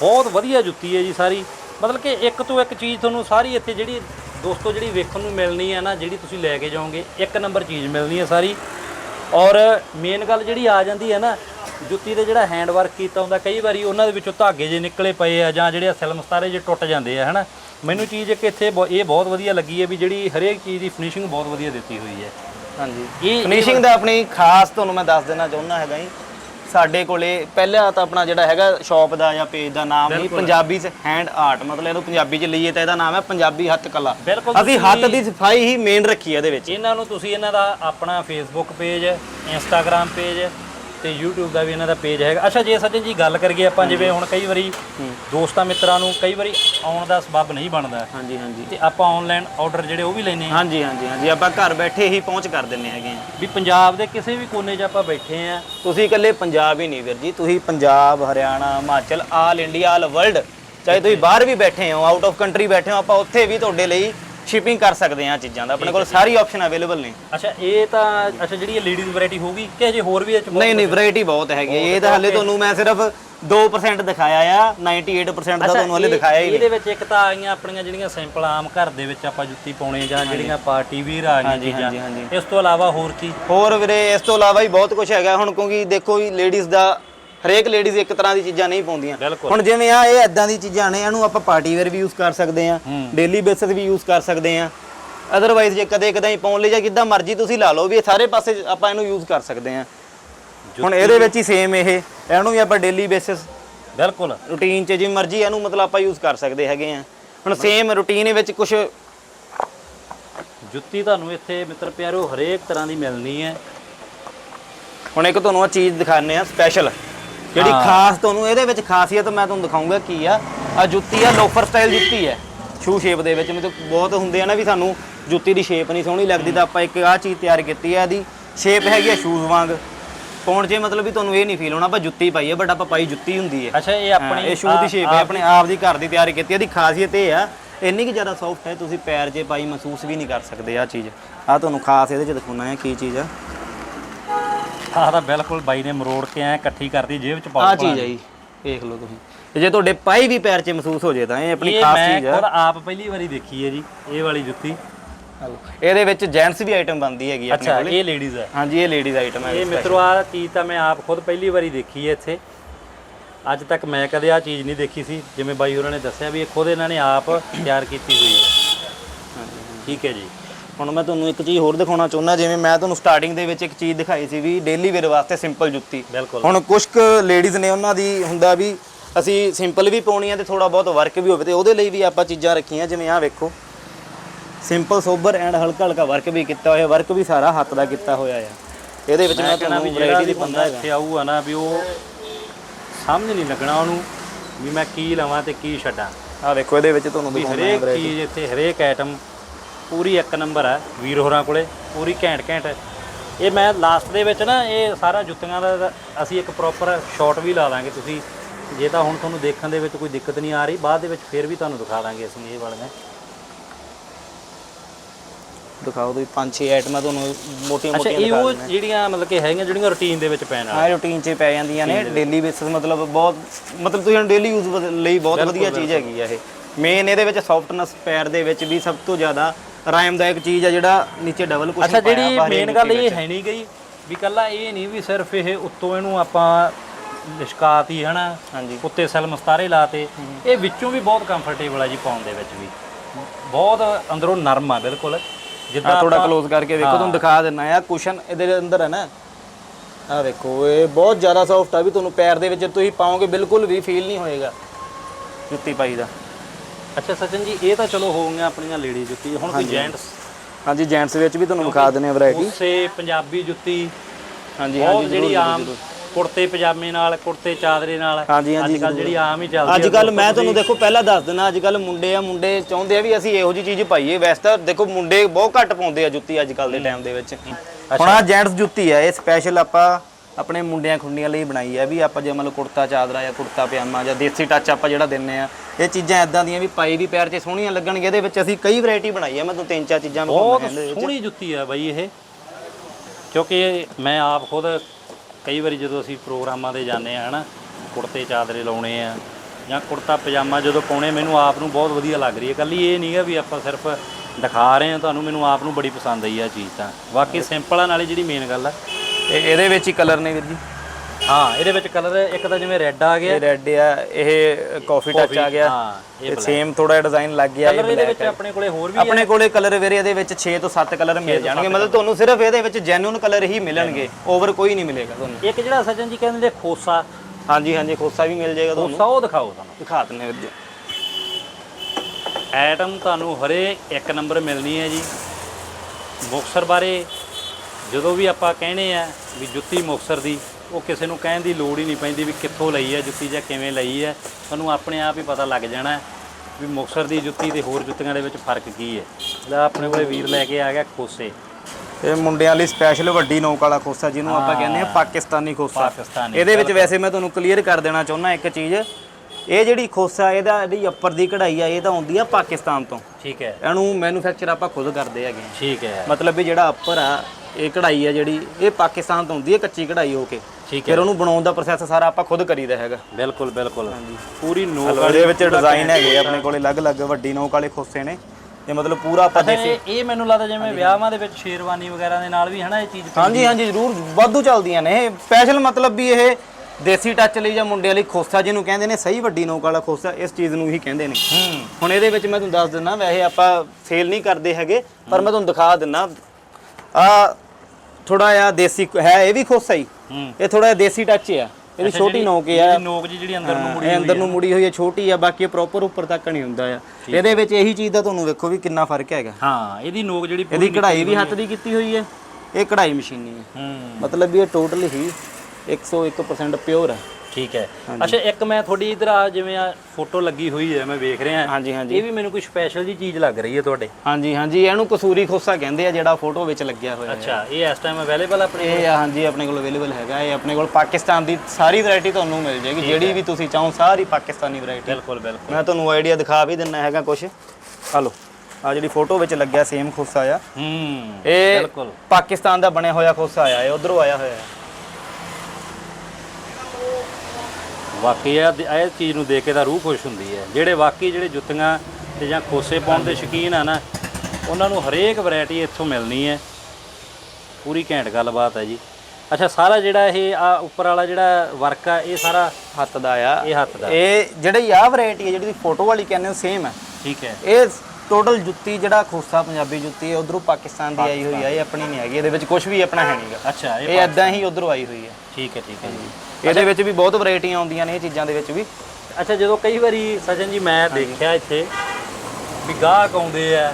ਬਹੁਤ ਵਧੀਆ ਜੁੱਤੀ ਹੈ ਜੀ ਸਾਰੀ। ਮਤਲਬ ਕਿ ਇੱਕ ਤੋਂ ਇੱਕ ਚੀਜ਼ ਤੁਹਾਨੂੰ ਸਾਰੀ ਇੱਥੇ ਜਿਹੜੀ ਦੋਸਤੋ ਜਿਹੜੀ ਵੇਖਣ ਨੂੰ ਮਿਲਣੀ ਹੈ ਨਾ ਜਿਹੜੀ ਤੁਸੀਂ ਲੈ ਕੇ ਜਾਓਗੇ ਇੱਕ ਨੰਬਰ ਚੀਜ਼ ਮਿਲਣੀ ਹੈ ਸਾਰੀ। ਔਰ ਮੇਨ ਗੱਲ ਜਿਹੜੀ ਆ ਜਾਂਦੀ ਹੈ ਨਾ ਜੁੱਤੀ ਦੇ ਜਿਹੜਾ ਹੈਂਡ ਵਰਕ ਕੀਤਾ ਹੁੰਦਾ ਕਈ ਵਾਰੀ ਉਹਨਾਂ ਦੇ ਵਿੱਚੋਂ ਧਾਗੇ ਜੇ ਨਿਕਲੇ ਪਏ ਆ ਜਾਂ ਜਿਹੜੇ ਸੈਲਮਸਤਾਰੇ ਜੇ ਟੁੱਟ ਜਾਂਦੇ ਆ ਹਨਾ? ਮੈਨੂੰ ਚੀਜ਼ ਇੱਕ ਇੱਥੇ ਬਹੁ- ਇਹ ਬਹੁਤ ਵਧੀਆ ਲੱਗੀ ਹੈ ਵੀ ਜਿਹੜੀ ਹਰੇਕ ਚੀਜ਼ ਦੀ ਫਿਨਿਸ਼ਿੰਗ ਬਹੁਤ ਵਧੀਆ ਦਿੱਤੀ ਹੋਈ ਹੈ। ਹਾਂਜੀ। ਇਹ- ਫਿਨਿਸ਼ਿੰਗ ਦਾ ਆਪਣੀ ਖਾਸ ਤੁਹਾਨੂੰ ਮੈਂ ਦੱਸ ਦੇਣਾ ਚਾਹੁੰਦਾ ਹੈਗਾ ਜੀ ਸਾਡੇ ਕੋਲੇ ਪਹਿਲਾ ਤਾਂ ਆਪਣਾ ਜਿਹੜਾ ਹੈਗਾ ਸ਼ਾਪ ਦਾ ਜਾਂ ਪੇਜ ਦਾ ਨਾਮ ਹੀ। ਪੰਜਾਬੀ ਚ ਹੈਂਡ ਆਰਟ ਮਤਲਬ ਇਹਨੂੰ ਪੰਜਾਬੀ ਚ ਲਈਏ ਤਾਂ ਇਹਦਾ ਨਾਮ ਹੈ ਪੰਜਾਬੀ ਹੱਥ ਕਲਾ। ਬਿਲਕੁਲ ਅਸੀਂ ਹੱਥ ਦੀ ਸਫ਼ਾਈ ਹੀ ਮੇਨ ਰੱਖੀ ਹੈ ਇਹਦੇ ਵਿੱਚ। ਇਹਨਾਂ ਨੂੰ ਤੁਸੀਂ ਇਹਨਾਂ ਦਾ ਆਪਣਾ ਫੇਸਬੁੱਕ ਪੇਜ ਇੰਸਟਾਗ੍ਰam ਪੇਜ ਤੇ YouTube ਦਾ ਵੀ ਇਹਨਾਂ ਦਾ ਪੇਜ ਹੈਗਾ। ਅੱਛਾ ਜੇ ਸੱਜਣ ਜੀ ਗੱਲ ਕਰੀਏ ਆਪਾਂ ਜਿਵੇਂ ਹੁਣ ਕਈ ਵਾਰੀ ਦੋਸਤਾਂ ਮਿੱਤਰਾਂ ਨੂੰ ਕਈ ਵਾਰੀ ਆਉਣ ਦਾ ਸਬਬ ਨਹੀਂ ਬਣਦਾ। ਹਾਂਜੀ ਹਾਂਜੀ। ਤੇ ਆਪਾਂ ਆਨਲਾਈਨ ਆਰਡਰ ਜਿਹੜੇ ਉਹ ਵੀ ਲੈਨੇ ਆ ਹਾਂਜੀ ਹਾਂਜੀ ਹਾਂਜੀ। ਆਪਾਂ ਘਰ ਬੈਠੇ ਹੀ ਪਹੁੰਚ ਕਰ ਦਿੰਨੇ ਹੈਗੇ ਆ ਵੀ ਪੰਜਾਬ ਦੇ ਕਿਸੇ ਵੀ ਕੋਨੇ 'ਚ ਆਪਾਂ ਬੈਠੇ ਆ ਤੁਸੀਂ ਇਕੱਲੇ ਪੰਜਾਬ ਹੀ ਨਹੀਂ ਵੀਰ ਜੀ। ਤੁਸੀਂ Punjab Haryana Himachal all India all world ਚਾਹੇ ਤੁਸੀਂ ਬਾਹਰ ਵੀ ਬੈਠੇ ਹੋ ਆਊਟ ਆਫ ਕੰਟਰੀ ਬੈਠੇ ਹੋ ਆਪਾਂ ਉੱਥੇ ਵੀ ਤੁਹਾਡੇ ਲਈ ਸ਼ਿਪਿੰਗ ਕਰ ਸਕਦੇ ਹਾਂ ਚੀਜ਼ਾਂ ਦਾ। ਆਪਣੇ ਕੋਲ ਸਾਰੀ ਆਪਸ਼ਨ ਅਵੇਲੇਬਲ ਨੇ। ਅੱਛਾ ਇਹ ਤਾਂ ਅੱਛਾ ਜਿਹੜੀ ਇਹ ਲੇਡੀਜ਼ ਵੈਰਾਈਟੀ ਹੋਊਗੀ ਕਿ ਅਜੇ ਹੋਰ ਵੀ ਇਹ ਚ ਬਹੁਤ ਨਹੀਂ ਨਹੀਂ ਵੈਰਾਈਟੀ ਬਹੁਤ ਹੈਗੀ ਹੈ। ਇਹ ਤਾਂ ਹਲੇ ਤੁਹਾਨੂੰ ਮੈਂ ਸਿਰਫ 2% ਦਿਖਾਇਆ ਆ 98% ਦਾ ਤੁਹਾਨੂੰ ਹਲੇ ਇਹ- ਦਿਖਾਇਆ ਹੀ ਨਹੀਂ। ਇਹਦੇ ਵਿੱਚ ਇੱਕ ਤਾਂ ਆਈਆਂ ਆਪਣੀਆਂ ਜਿਹੜੀਆਂ ਸਿੰਪਲ ਆਮ ਘਰ ਦੇ ਵਿੱਚ ਆਪਾਂ ਜੁੱਤੀ ਪਾਉਣੇ ਜਾਂ ਜਿਹੜੀਆਂ ਪਾਰਟੀ ਵੀਰ ਆ ਗਈਆਂ ਹਾਂਜੀ, ਚੀਜ਼ਾਂ। ਹਾਂਜੀ। ਇਸ ਤੋਂ ਇਲਾਵਾ ਹੋਰ ਕੀ? ਹੋਰ ਵੀਰੇ ਇਸ ਤੋਂ ਇਲਾਵਾ ਵੀ ਬਹੁਤ ਕੁਝ ਹੈਗਾ। ਹੁਣ ਕਿਉਂਕਿ ਦੇਖੋ ਵੀ ਲੇਡੀਜ਼ ਦਾ ਹਰੇਕ ਲੇਡੀਜ਼ ਇੱਕ ਤਰ੍ਹਾਂ ਦੀ ਚੀਜ਼ਾਂ ਨਹੀਂ ਪਾਉਂਦੀਆਂ। ਹੁਣ ਜਿਵੇਂ ਆ ਇਹ ਐਦਾਂ ਦੀ ਚੀਜ਼ਾਂ ਨੇ ਇਹਨੂੰ ਆਪਾਂ ਪਾਰਟੀ ਵੇਅਰ ਵੀ ਯੂਜ਼ ਕਰ ਸਕਦੇ ਆ। ਡੇਲੀ ਬੇਸਿਸ ਵੀ ਯੂਜ਼ ਕਰ ਸਕਦੇ ਆ। ਅਦਰਵਾਈਜ਼ ਜੇ ਕਦੇ ਕਦਾਈ ਪਾਉਣ ਲਈ ਜਾਂ ਜਿੱਦਾਂ ਮਰਜ਼ੀ ਤੁਸੀਂ ਲਾ ਲਓ ਵੀ ਇਹ ਸਾਰੇ ਪਾਸੇ ਆਪਾਂ ਇਹਨੂੰ ਯੂਜ਼ ਕਰ ਸਕਦੇ ਆ। ਹੁਣ ਇਹਦੇ ਵਿੱਚ ਹੀ ਸੇਮ ਇਹ ਇਹਨੂੰ ਵੀ ਆਪਾਂ ਡੇਲੀ ਬੇਸਿਸ ਬਿਲਕੁਲ। ਰੂਟੀਨ 'ਚ ਜਿਵੇਂ ਮਰਜ਼ੀ ਇਹਨੂੰ ਮਤਲਬ ਆਪਾਂ ਯੂਜ਼ ਕਰ ਸਕਦੇ ਹੈਗੇ ਆ। ਹੁਣ ਸੇਮ ਰੂਟੀਨ ਵਿੱਚ ਕੁਝ ਜੁੱਤੀ ਤੁਹਾਨੂੰ ਇੱਥੇ ਮਿੱਤਰ ਪਿਆਰਿਓ ਹਰੇਕ ਤਰ੍ਹਾਂ ਦੀ ਮਿਲਣੀ ਹੈ। ਹੁਣ ਇੱਕ ਤੁਹਾਨੂੰ ਆ ਚੀਜ਼ ਦਿਖਾਣੇ ਆ ਸਪੈਸ਼ਲ ਜਿਹੜੀ। ਖਾਸ ਤੁਹਾਨੂੰ ਇਹਦੇ ਵਿੱਚ ਖਾਸੀਅਤ ਮੈਂ ਤੁਹਾਨੂੰ ਦਿਖਾਉਂਗਾ ਕੀ ਆ। ਆ ਜੁੱਤੀ ਆ ਲੋਫਰ ਸਟਾਈਲ ਜੁੱਤੀ ਹੈ। ਸ਼ੂ ਸ਼ੇਪ ਦੇ ਵਿੱਚ ਮਤਲਬ ਬਹੁਤ ਹੁੰਦੇ ਆ ਨਾ ਵੀ ਸਾਨੂੰ ਜੁੱਤੀ ਦੀ ਸ਼ੇਪ ਨਹੀਂ ਸੋਹਣੀ ਲੱਗਦੀ ਤਾਂ ਆਪਾਂ ਇੱਕ ਆ ਚੀਜ਼ ਤਿਆਰ ਕੀਤੀ ਆ ਇਹਦੀ। ਸ਼ੇਪ ਹੈਗੀ ਆ ਸ਼ੂਜ਼ ਵਾਂਗ। ਪਾਉਣ 'ਚ ਮਤਲਬ ਵੀ ਤੁਹਾਨੂੰ ਇਹ ਨਹੀਂ ਫੀਲ ਹੋਣਾ ਆਪਾਂ ਜੁੱਤੀ ਪਾਈ ਹੈ ਬਟ ਆਪਾਂ ਪਾਈ ਜੁੱਤੀ ਹੁੰਦੀ ਹੈ। ਅੱਛਾ ਇਹ ਆਪਣੀ ਇਹ ਸ਼ੂ ਦੀ ਸ਼ੇਪ ਹੈ ਆਪਣੇ ਆਪ ਦੀ ਘਰ ਦੀ ਤਿਆਰ ਕੀਤੀ ਇਹਦੀ ਖਾਸੀਅਤ ਇਹ ਆ ਇੰਨੀ ਕਿ ਜ਼ਿਆਦਾ ਸੌਫਟ ਹੈ ਤੁਸੀਂ ਪੈਰ 'ਚ ਪਾਈ ਮਹਿਸੂਸ ਵੀ ਨਹੀਂ ਕਰ ਸਕਦੇ ਆ ਚੀਜ਼। ਆ ਤੁਹਾਨੂੰ ਖਾਸ ਇਹਦੇ 'ਚ ਦਿਖਾਉਣਾ ਹੈ ਕੀ ਚੀਜ਼ ਆ। ਆਹ ਤਾਂ ਬਿਲਕੁਲ ਬਾਈ ਨੇ ਮਰੋੜ ਕੇ ਐ ਇਕੱਠੀ ਕਰਦੀ ਜੇਬ ਚ ਆ ਪਾਉ ਚੀਜ਼ ਹੈ ਜੀ ਦੇਖ ਲਓ ਤੁਸੀਂ। ਤੇ ਜੇ ਤੁਹਾਡੇ ਪਾਈ ਵੀ ਪੈਰ 'ਚ ਮਹਿਸੂਸ ਹੋ ਜੇ ਤਾਂ ਇਹ ਆਪਣੀ ਇਹ ਖਾਸ ਮੈਂ ਚੀਜ਼ ਖੁਦ ਆਪ ਪਹਿਲੀ ਵਾਰੀ ਦੇਖੀ ਹੈ ਜੀ ਇਹ ਵਾਲੀ ਜੁੱਤੀ। ਇਹਦੇ ਵਿੱਚ ਜੈਂਟਸ ਵੀ ਆਈਟਮ ਬਣਦੀ ਹੈਗੀ ਆਪਣੇ ਅੱਛਾ ਕੋਲ। ਇਹ ਲੇਡੀਜ਼ ਹੈ ਹਾਂਜੀ ਇਹ ਲੇਡੀਜ਼ ਆਈਟਮ ਹੈ ਇਹ ਮਿੱਤਰੋ ਆ ਚੀਜ਼ ਤਾਂ ਮੈਂ ਆਪ ਖੁਦ ਪਹਿਲੀ ਵਾਰੀ ਦੇਖੀ ਹੈ ਇੱਥੇ। ਅੱਜ ਤੱਕ ਮੈਂ ਕਦੇ ਆ ਚੀਜ਼ ਨਹੀਂ ਦੇਖੀ ਸੀ ਜਿਵੇਂ ਬਾਈ ਹੋਰਾਂ ਨੇ ਦੱਸਿਆ ਵੀ ਇਹ ਖੁਦ ਇਹਨਾਂ ਨੇ ਆਪ ਤਿਆਰ ਕੀਤੀ ਹੋਈ ਹੈ। ਠੀਕ ਹੈ ਜੀ। ਹੁਣ ਮੈਂ ਤੁਹਾਨੂੰ ਇੱਕ ਚੀਜ਼ ਹੋਰ ਦਿਖਾਉਣਾ ਚਾਹੁੰਦਾ ਜਿਵੇਂ ਮੈਂ ਤੁਹਾਨੂੰ ਸਟਾਰਟਿੰਗ ਦੇ ਵਿੱਚ ਇੱਕ ਚੀਜ਼ ਦਿਖਾਈ ਸੀ ਵੀ ਡੇਲੀ ਵੇਅਰ ਵਾਸਤੇ ਸਿੰਪਲ ਜੁੱਤੀ। ਬਿਲਕੁਲ। ਹੁਣ ਕੁਝ ਲੇਡੀਜ਼ ਨੇ ਉਹਨਾਂ ਦੀ ਹੁੰਦਾ ਵੀ ਅਸੀਂ ਸਿੰਪਲ ਵੀ ਪਾਉਣੀ ਆ ਤੇ ਥੋੜਾ ਬਹੁਤ ਵਰਕ ਵੀ ਹੋਵੇ ਤੇ ਉਹਦੇ ਲਈ ਵੀ ਆਪਾਂ ਚੀਜ਼ਾਂ ਰੱਖੀਆਂ ਜਿਵੇਂ ਆਹ ਵੇਖੋ। ਸਿੰਪਲ ਸੋਬਰ ਐਂਡ ਹਲਕਾ ਹਲਕਾ ਵਰਕ ਵੀ ਕੀਤਾ ਹੋਇਆ ਵਰਕ ਵੀ ਸਾਰਾ ਹੱਥ ਦਾ ਕੀਤਾ ਹੋਇਆ ਆ। ਇਹਦੇ ਵਿੱਚ ਮੈਂ ਕਹਿੰਦਾ ਵੀ ਤੁਹਾਨੂੰ ਜਿਹੜਾ ਵੈਰਾਈਟੀ ਵੀ ਦੀ ਬੰਦਾ ਇੱਥੇ ਆਊਗਾ ਨਾ ਵੀ ਉਹ ਸਮਝ ਨਹੀਂ ਲੱਗਣਾ ਉਹਨੂੰ ਵੀ ਮੈਂ ਕੀ ਲਵਾਂ ਤੇ ਕੀ ਛੱਡਾਂ। ਆਹ ਵੇਖੋ ਇਹਦੇ ਵਿੱਚ ਤੁਹਾਨੂੰ ਵੀ ਦਿਖਾਉਣਾ ਹਰੇਕ। ਚੀਜ਼ ਇੱਥੇ ਹਰੇਕ ਆਈਟਮ ਪੂਰੀ ਇੱਕ ਨੰਬਰ ਹੈ ਵੀਰ ਹੋਰਾਂ ਕੋਲੇ ਪੂਰੀ ਘੈਂਟ ਘੈਂਟ। ਇਹ ਮੈਂ ਲਾਸਟ ਦੇ ਵਿੱਚ ਨਾ ਇਹ ਸਾਰਾ ਜੁੱਤੀਆਂ ਦਾ ਅਸੀਂ ਇੱਕ ਪ੍ਰੋਪਰ ਸ਼ਾਟ ਵੀ ਲਾ ਦਾਂਗੇ ਤੁਸੀਂ। ਜੇ ਤਾਂ ਹੁਣ ਤੁਹਾਨੂੰ ਦੇਖਣ ਦੇ ਵਿੱਚ ਕੋਈ ਦਿੱਕਤ ਨਹੀਂ ਆ ਰਹੀ ਬਾਅਦ ਦੇ ਵਿੱਚ ਫਿਰ ਵੀ ਤੁਹਾਨੂੰ ਦਿਖਾ ਦਾਂਗੇ ਅਸੀਂ ਇਹ ਵਾਲੀਆਂ ਦਿਖਾਓ ਤੁਸੀਂ ਪੰਜ ਛੇ ਆਈਟਮਾਂ ਤੁਹਾਨੂੰ ਮੋਟੀਆਂ ਅੱਛਾ ਇਹ ਉਹ ਜਿਹੜੀਆਂ ਮਤਲਬ ਕਿ ਹੈਗੀਆਂ ਜਿਹੜੀਆਂ ਰੁਟੀਨ ਦੇ ਵਿੱਚ ਪੈਣ ਵਾਲੀਆਂ। ਹਾਂ ਰੂਟੀਨ 'ਚ ਪੈ ਜਾਂਦੀਆਂ ਨੇ ਡੇਲੀ ਬੇਸਿਸ ਮਤਲਬ ਬਹੁਤ ਮਤਲਬ ਤੁਸੀਂ ਡੇਲੀ ਯੂਜ਼ ਲਈ ਬਹੁਤ ਵਧੀਆ ਚੀਜ਼ ਹੈਗੀ ਆ ਇਹ। ਮੇਨ ਇਹਦੇ ਵਿੱਚ ਸੌਫਟਨੈਸ ਪੈਰ ਦੇ ਵਿੱਚ ਵੀ ਸਭ ਤੋਂ ਜ਼ਿਆਦਾ ਆਰਾਮਦਾਇਕ ਚੀਜ਼ ਆ ਜਿਹੜਾ ਨੀਚੇ ਡਬਲ ਕੁਸ਼ਨ ਅੱਛਾ ਜਿਹੜੀ ਮੇਨ ਗੱਲ ਇਹ ਹੈ ਨਹੀਂ ਗਈ ਵੀ ਕੱਲਾ ਇਹ ਨਹੀਂ ਵੀ ਸਿਰਫ ਇਹ ਉੱਤੋਂ ਇਹਨੂੰ ਆਪਾਂ ਲਿਸ਼ਕਾਤ ਹਨਾ? ਹਾਂਜੀ। ਉੱਤੇ ਸੈਲ ਮਸਤਾਰੇ ਲਾਤੇ ਇਹ ਵਿੱਚੋਂ ਵੀ ਬਹੁਤ ਕੰਫਰਟੇਬਲ ਆ ਜੀ ਪਾਉਣ ਦੇ ਵਿੱਚ ਵੀ। ਬਹੁਤ ਅੰਦਰੋਂ ਨਰਮ ਆ ਬਿਲਕੁਲ। ਜਿੱਦਾਂ ਥੋੜਾ ক্লোਜ਼ ਕਰਕੇ ਵੇਖੋ ਤੁਹਾਨੂੰ ਦਿਖਾ ਦਿੰਨਾ ਆ। ਕੁਸ਼ਨ ਇਹਦੇ ਅੰਦਰ ਹੈ ਨਾ। ਆ ਵੇਖੋ ਇਹ ਬਹੁਤ ਜ਼ਿਆਦਾ ਸੌਫਟ ਆ ਵੀ ਤੁਹਾਨੂੰ ਪੈਰ ਦੇ ਵਿੱਚ ਤੁਸੀਂ ਪਾਓਗੇ ਬਿਲਕੁਲ ਵੀ ਫੀਲ ਨਹੀਂ ਹੋਏਗਾ। ਜੁੱਤੀ ਪਾਈ ਦਾ। ਅੱਛਾ ਸਚਨ ਜੀ ਇਹ ਤਾਂ ਚਲੋ ਹੋ ਗਈਆਂ ਆਪਣੀਆਂ ਲੇਡੀ ਜੁੱਤੀ ਹੁਣ ਕੋਈ ਜੈਂਟਸ ਹਾਂਜੀ। ਜੈਂਟਸ ਵਿੱਚ ਵੀ ਤੁਹਾਨੂੰ ਵਿਖਾ ਦਿੰਨੇ ਆ ਵੈਰਾਈਟੀ ਉਸੇ ਪੰਜਾਬੀ ਜੁੱਤੀ ਹਾਂਜੀ ਬਹੁਤ ਹਾਂਜੀ ਜਿਹੜੀ ਆਮ ਕੁੜਤੇ ਪਜਾਮੇ ਨਾਲ ਕੁੜਤੇ ਚਾਦਰੇ ਨਾਲ ਹਾਂਜੀ, ਕੱਲ ਜਿਹੜੀ ਆਮ ਹੀ ਚੱਲਦੀ ਅੱਜ ਕੱਲ ਮੈਂ ਤੁਹਾਨੂੰ ਦੇਖੋ ਪਹਿਲਾਂ ਦੱਸ ਦਿੰਦਾ ਅੱਜ ਕੱਲ ਮੁੰਡੇ ਆ ਮੁੰਡੇ ਚਾਹੁੰਦੇ ਆ ਵੀ ਅਸੀਂ ਇਹੋ ਜੀ ਚੀਜ਼ ਪਾਈਏ। ਵੈਸੇ ਤਾਂ ਦੇਖੋ ਮੁੰਡੇ ਬਹੁਤ ਘੱਟ ਪਾਉਂਦੇ ਆ ਜੁੱਤੀ ਅੱਜ ਕੱਲ ਦੇ ਟਾਈਮ ਦੇ ਵਿੱਚ। ਹੁਣ ਆ ਜੈਂਟਸ ਜੁੱਤੀ ਆ ਇਹ ਸਪੈਸ਼ਲ ਆਪਾਂ ਆਪਣੇ ਮੁੰਡਿਆਂ ਖੁੰਡੀਆਂ ਲਈ ਬਣਾਈ ਆ ਵੀ ਆਪਾਂ ਜੇ ਮਤਲਬ ਕੁੜਤਾ ਚਾਦਰਾ ਜਾਂ ਕੁੜਤਾ ਪਜਾਮਾ ਜਾਂ ਦੇਸੀ ਟੱਚ ਆਪਾਂ ਜਿਹੜਾ ਦਿੰਨੇ ਆ ਇਹ ਚੀਜ਼ਾਂ ਐਦਾਂ ਦੀਆਂ ਵੀ ਪਾਈ ਵੀ ਪੈਰ 'ਚ ਸੋਹਣੀਆਂ ਲੱਗਣਗੀਆਂ ਇਹਦੇ ਵਿੱਚ ਅਸੀਂ ਕਈ ਵੈਰਾਈਟੀ ਬਣਾਈ ਆ ਮੈਂ ਤੁਹਾਨੂੰ ਤਿੰਨ ਚਾਰ ਚੀਜ਼ਾਂ ਬਹੁਤ ਸੋਹਣੀ ਜੁੱਤੀ ਆ ਬਾਈ ਇਹ। ਕਿਉਂਕਿ ਮੈਂ ਆਪ ਖੁਦ ਕਈ ਵਾਰੀ ਜਦੋਂ ਅਸੀਂ ਪ੍ਰੋਗਰਾਮਾਂ ਤੇ ਜਾਂਦੇ ਆ ਹਨਾ ਕੁੜਤੇ ਚਾਦਰੇ ਲਾਉਣੇ ਆ ਜਾਂ ਕੁੜਤਾ ਪਜਾਮਾ ਜਦੋਂ ਪਾਉਣੇ ਮੈਨੂੰ ਆਪ ਨੂੰ ਬਹੁਤ ਵਧੀਆ ਲੱਗ ਰਹੀ ਹੈ ਕੱਲੀ ਇਹ ਨਹੀਂ ਆ ਵੀ ਆਪਾਂ ਸਿਰਫ ਦਿਖਾ ਰਹੇ ਆ ਤੁਹਾਨੂੰ ਮੈਨੂੰ ਆਪ ਨੂੰ ਬੜੀ ਪਸੰਦ ਆਈ ਆ ਚੀਜ਼ ਤਾਂ। ਬਾਕੀ ਸਿੰਪਲ ਆ ਨਾਲੇ ਜਿਹੜੀ ਮੇਨ ਗੱਲ ਆ ਤੇ ਇਹਦੇ ਵਿੱਚ ਹੀ ਕਲਰ ਨੇ ਵੀਰ ਜੀ। ਹਾਂ ਇਹਦੇ ਵਿੱਚ ਕਲਰ ਇੱਕ ਤਾਂ ਜਿਵੇਂ ਰੈੱਡ ਆ ਗਿਆ। ਇਹ ਰੈੱਡ ਆ ਇਹ ਕਾਫੀ ਟੱਚ ਆ ਗਿਆ। ਹਾਂ ਇਹ ਸੇਮ ਥੋੜਾ ਡਿਜ਼ਾਈਨ ਲੱਗ ਗਿਆ ਇਹ ਇਹਦੇ ਵਿੱਚ ਆਪਣੇ ਕੋਲੇ ਹੋਰ ਵੀ ਆਪਣੇ ਕੋਲੇ ਕਲਰ ਵੀਰੇ ਇਹਦੇ ਵਿੱਚ 6 ਤੋਂ 7 ਕਲਰ ਮਿਲ ਜਾਣਗੇ। ਮਤਲਬ ਤੁਹਾਨੂੰ ਸਿਰਫ ਇਹਦੇ ਵਿੱਚ ਜੈਨੂਨ ਕਲਰ ਹੀ ਮਿਲਣਗੇ। ਓਵਰ ਕੋਈ ਨਹੀਂ ਮਿਲੇਗਾ ਤੁਹਾਨੂੰ। ਇੱਕ ਜਿਹੜਾ ਸਜਨ ਜੀ ਕਹਿੰਦੇ ਖੋਸਾ। ਹਾਂਜੀ ਹਾਂਜੀ ਖੋਸਾ ਵੀ ਮਿਲ ਜਾਏਗਾ ਤੁਹਾਨੂੰ। ਖੋਸਾ ਉਹ ਦਿਖਾਓ ਤੁਹਾਨੂੰ ਦਿਖਾ ਦਿੰਨੇ ਵੀਰ ਜੀ। ਐਟਮ ਤੁਹਾਨੂੰ ਹਰੇ ਇੱਕ ਨੰਬਰ ਮਿਲਣੀ ਹੈ ਜੀ। ਮੁਕਸਰ ਬਾਰੇ ਜਦੋਂ ਵੀ ਆਪਾਂ ਕਹਿੰਦੇ ਆ ਵੀ ਜੁੱਤੀ ਮੁਕਸਰ ਦੀ ਉਹ ਕਿਸੇ ਨੂੰ ਕਹਿਣ ਦੀ ਲੋੜ ਹੀ ਨਹੀਂ ਪੈਂਦੀ ਵੀ ਕਿੱਥੋਂ ਲਈ ਹੈ ਜੁੱਤੀ ਜਾਂ ਕਿਵੇਂ ਲਈ ਹੈ। ਤੁਹਾਨੂੰ ਆਪਣੇ ਆਪ ਹੀ ਪਤਾ ਲੱਗ ਜਾਣਾ ਵੀ ਮੁਕਸਰ ਦੀ ਜੁੱਤੀ ਤੇ ਹੋਰ ਜੁੱਤੀਆਂ ਦੇ ਵਿੱਚ ਫ਼ਰਕ ਕੀ ਹੈ। ਲੈ ਆਪਣੇ ਕੋਲੇ ਵੀਰ ਲੈ ਕੇ ਆ ਗਿਆ ਖੋਸੇ। ਇਹ ਮੁੰਡਿਆਂ ਲਈ ਸਪੈਸ਼ਲ ਵੱਡੀ ਨੋਕ ਵਾਲਾ ਖੋਸਾ ਜਿਹਨੂੰ ਆਪਾਂ ਕਹਿੰਦੇ ਆ ਪਾਕਿਸਤਾਨੀ ਖੋਸਾ। ਪਾਕਿਸਤਾਨੀ ਇਹਦੇ ਵਿੱਚ ਵੈਸੇ ਮੈਂ ਤੁਹਾਨੂੰ ਕਲੀਅਰ ਕਰ ਦੇਣਾ ਚਾਹੁੰਦਾ ਇੱਕ ਚੀਜ਼। ਇਹ ਜਿਹੜੀ ਖੋਸਾ ਇਹਦਾ ਇਹਦੀ ਉੱਪਰ ਦੀ ਕਢਾਈ ਆ ਇਹ ਤਾਂ ਆਉਂਦੀ ਆ ਪਾਕਿਸਤਾਨ ਤੋਂ। ਠੀਕ ਹੈ। ਇਹਨੂੰ ਮੈਨੂਫੈਕਚਰ ਆਪਾਂ ਖੁਦ ਕਰਦੇ ਹੈਗੇ ਆ ਠੀਕ ਹੈ। ਮਤਲਬ ਵੀ ਜਿਹੜਾ ਉੱਪਰ ਆ ਇਹ ਕਢਾਈ ਆ ਜਿਹੜੀ ਇਹ ਪਾਕਿਸਤਾਨ ਤੋਂ ਹੁੰਦੀ ਹੈ ਕੱਚੀ ਕਢਾਈ ਹੋ ਕੇ। ਠੀਕ ਹੈ। ਫਿਰ ਉਹਨੂੰ ਬਣਾਉਣ ਦਾ ਪ੍ਰੋਸੈਸ ਸਾਰਾ ਆਪਾਂ ਖੁਦ ਕਰੀਦਾ ਹੈਗਾ। ਬਿਲਕੁਲ ਬਿਲਕੁਲ। ਪੂਰੀ ਨੋਕ ਇਹਦੇ ਵਿੱਚ ਡਿਜ਼ਾਈਨ ਹੈਗੇ ਆਪਣੇ ਕੋਲੇ ਅਲੱਗ-ਅਲੱਗ ਵੱਡੀ ਨੋਕ ਵਾਲੇ ਖੋਸੇ ਨੇ। ਇਹ ਮਤਲਬ ਪੂਰਾ ਆਪਾਂ ਅੱਛਾ ਇਹ ਇਹ ਮੈਨੂੰ ਲੱਗਦਾ ਜਿਵੇਂ ਵਿਆਹਾਂ ਦੇ ਵਿੱਚ ਸ਼ੇਰਵਾਨੀ ਵਗੈਰਾ ਦੇ ਨਾਲ ਵੀ ਹਨਾ ਇਹ ਚੀਜ਼ ਹਾਂਜੀ ਹਾਂਜੀ ਜ਼ਰੂਰ। ਵਾਧੂ ਚੱਲਦੀਆਂ ਨੇ। ਇਹ ਸਪੈਸ਼ਲ ਮਤਲਬ ਵੀ ਇਹ ਦੇਸੀ ਟੱਚ ਲਈ ਜਾਂ ਮੁੰਡਿਆਂ ਲਈ ਖੋਸਾ ਜਿਹਨੂੰ ਕਹਿੰਦੇ ਨੇ ਸਹੀ ਵੱਡੀ ਨੋਕ ਵਾਲਾ ਖੋਸਾ ਇਸ ਚੀਜ਼ ਨੂੰ ਹੀ ਕਹਿੰਦੇ ਨੇ। ਹੂੰ। ਹੁਣ ਇਹਦੇ ਵਿੱਚ ਮੈਂ ਤੁਹਾਨੂੰ ਦੱਸ ਦਿੰਦਾ ਵੈਸੇ ਆਪਾਂ ਸੇਲ ਨਹੀਂ ਕਰਦੇ ਹੈਗੇ ਪਰ ਮੈਂ ਤੁਹਾਨੂੰ ਦਿਖਾ ਦਿੰਦਾ। ਆ ਥੋੜਾ ਜਿਹਾ ਦੇਸੀ ਹੈ ਇਹ ਵੀ ਖੋਸਾ ਹੀ। ਇਹ ਥੋੜਾ ਜਿਹਾ ਦੇਸੀ ਟੱਚ ਆ। ਇਹਦੀ ਛੋਟੀ ਨੋਕ ਹੈ ਜਿਹੜੀ ਨੋਕ ਜੀ ਜਿਹੜੀ ਅੰਦਰ ਨੂੰ ਮੁੜੀ ਅੰਦਰ ਨੂੰ ਮੁੜੀ ਹੋਈ ਹੈ ਛੋਟੀ ਆ ਬਾਕੀ ਪ੍ਰੋਪਰ ਉੱਪਰ ਤੱਕ ਨਹੀਂ ਹੁੰਦਾ ਆ। ਇਹਦੇ ਵਿੱਚ ਇਹੀ ਚੀਜ਼ ਦਾ ਤੁਹਾਨੂੰ ਵੇਖੋ ਵੀ ਕਿੰਨਾ ਫ਼ਰਕ ਹੈਗਾ। ਹਾਂ ਇਹਦੀ ਨੋਕ ਜਿਹੜੀ ਇਹਦੀ ਕਢਾਈ ਵੀ ਹੱਥ ਦੀ ਕੀਤੀ ਹੋਈ ਹੈ ਇਹ ਕਢਾਈ ਮਸ਼ੀਨੀ ਹੈ ਹੂੰ। ਮਤਲਬ ਵੀ ਇਹ ਟੋਟਲ ਹੀ 101% ਪਿਓਰ ਹੈ ਠੀਕ ਹੈ। ਅੱਛਾ ਇੱਕ ਮੈਂ ਤੁਹਾਡੀ ਇਧਰ ਆ ਜਿਵੇਂ ਆ ਫੋਟੋ ਲੱਗੀ ਹੋਈ ਹੈ ਮੈਂ ਵੇਖ ਰਿਹਾ। ਹਾਂਜੀ ਹਾਂਜੀ। ਇਹ ਵੀ ਮੈਨੂੰ ਕੋਈ ਸਪੈਸ਼ਲ ਜੀ ਚੀਜ਼ ਲੱਗ ਰਹੀ ਹੈ ਤੁਹਾਡੇ? ਹਾਂਜੀ ਹਾਂਜੀ ਇਹਨੂੰ ਕਸੂਰੀ ਖੋਸਾ ਕਹਿੰਦੇ ਆ ਜਿਹੜਾ ਫੋਟੋ ਵਿੱਚ ਲੱਗਿਆ ਹੋਇਆ ਹੈ। ਅੱਛਾ ਇਹ ਇਸ ਟਾਈਮ ਅਵੇਲੇਬਲ ਆਪਣੇ ਇਹ ਆ ਹਾਂਜੀ ਆਪਣੇ ਕੋਲ ਅਵੇਲੇਬਲ ਹੈਗਾ। ਇਹ ਆਪਣੇ ਕੋਲ ਪਾਕਿਸਤਾਨ ਦੀ ਸਾਰੀ ਵੈਰਾਈਟੀ ਤੁਹਾਨੂੰ ਮਿਲ ਜਾਏਗੀ। ਜਿਹੜੀ ਵੀ ਤੁਸੀਂ ਚਾਹੋ ਸਾਰੀ ਪਾਕਿਸਤਾਨੀ ਵੈਰਾਈਟੀ ਬਿਲਕੁਲ ਬਿਲਕੁਲ। ਮੈਂ ਤੁਹਾਨੂੰ ਆਈਡੀਆ ਦਿਖਾ ਵੀ ਦਿੰਨਾ ਹੈਗਾ ਕੁਝ ਆ ਆ ਜਿਹੜੀ ਫੋਟੋ ਵਿੱਚ ਲੱਗਿਆ ਸੇਮ ਖੋਸਾ ਆ। ਹੂੰ ਇਹ ਬਿਲਕੁਲ। ਪਾਕਿਸਤਾਨ ਦਾ ਬਣਿਆ ਹੋਇਆ ਖੋਸਾ ਆਇਆ ਇਹ ਉਧਰੋਂ ਆਇਆ ਹੋਇਆ ਹੈ। ਵਾਕਈ ਇਹ ਇਹ ਚੀਜ਼ ਨੂੰ ਦੇਖ ਕੇ ਤਾਂ ਰੂਹ ਖੁਸ਼ ਹੁੰਦੀ ਹੈ। ਜਿਹੜੇ ਵਾਕਈ ਜਿਹੜੇ ਜੁੱਤੀਆਂ ਤੇ ਜਾਂ ਖੋਸੇ ਪਾਉਣ ਦੇ ਸ਼ੌਕੀਨ ਆ ਨਾ ਉਹਨਾਂ ਨੂੰ ਹਰੇਕ ਵੈਰਾਈਟੀ ਇੱਥੋਂ ਮਿਲਣੀ ਹੈ। ਪੂਰੀ ਘੈਂਟ ਗੱਲਬਾਤ ਹੈ ਜੀ। ਅੱਛਾ ਸਾਰਾ ਜਿਹੜਾ ਇਹ ਆ ਉੱਪਰ ਵਾਲਾ ਜਿਹੜਾ ਵਰਕ ਆ ਇਹ ਸਾਰਾ ਹੱਥ ਦਾ ਆ। ਇਹ ਹੱਥ ਦਾ। ਇਹ ਜਿਹੜੀ ਆ ਵੈਰਾਈਟੀ ਹੈ ਜਿਹੜੀ ਫੋਟੋ ਵਾਲੀ ਕਹਿੰਦੇ ਹੋ ਸੇਮ ਹੈ। ਠੀਕ ਹੈ। ਇਹ ਟੋਟਲ ਜੁੱਤੀ ਜਿਹੜਾ ਖੋਸਾ ਪੰਜਾਬੀ ਜੁੱਤੀ ਹੈ ਉਧਰੋਂ ਪਾਕਿਸਤਾਨ ਦੀ ਆਈ ਹੋਈ ਹੈ ਇਹ ਆਪਣੀ ਨਹੀਂ ਹੈਗੀ ਇਹਦੇ ਵਿੱਚ ਕੁਝ ਵੀ ਆਪਣਾ ਹੈ ਨਹੀਂਗਾ ਅੱਛਾ ਇਹ ਇਹ ਐਦਾਂ ਹੀ ਉਧਰੋਂ ਆਈ ਹੋਈ ਹੈ। ਠੀਕ ਹੈ ਠੀਕ ਹੈ ਜੀ। ਇਹਦੇ ਵਿੱਚ ਵੀ ਬਹੁਤ ਵੈਰਾਈਟੀਆਂ ਆਉਂਦੀਆਂ ਨੇ ਇਹ ਚੀਜ਼ਾਂ ਦੇ ਵਿੱਚ ਵੀ। ਅੱਛਾ ਜਦੋਂ ਕਈ ਵਾਰੀ ਸਜਨ ਜੀ ਮੈਂ ਦੇਖਿਆ ਇੱਥੇ ਵੀ ਗਾਹਕ ਆਉਂਦੇ ਆ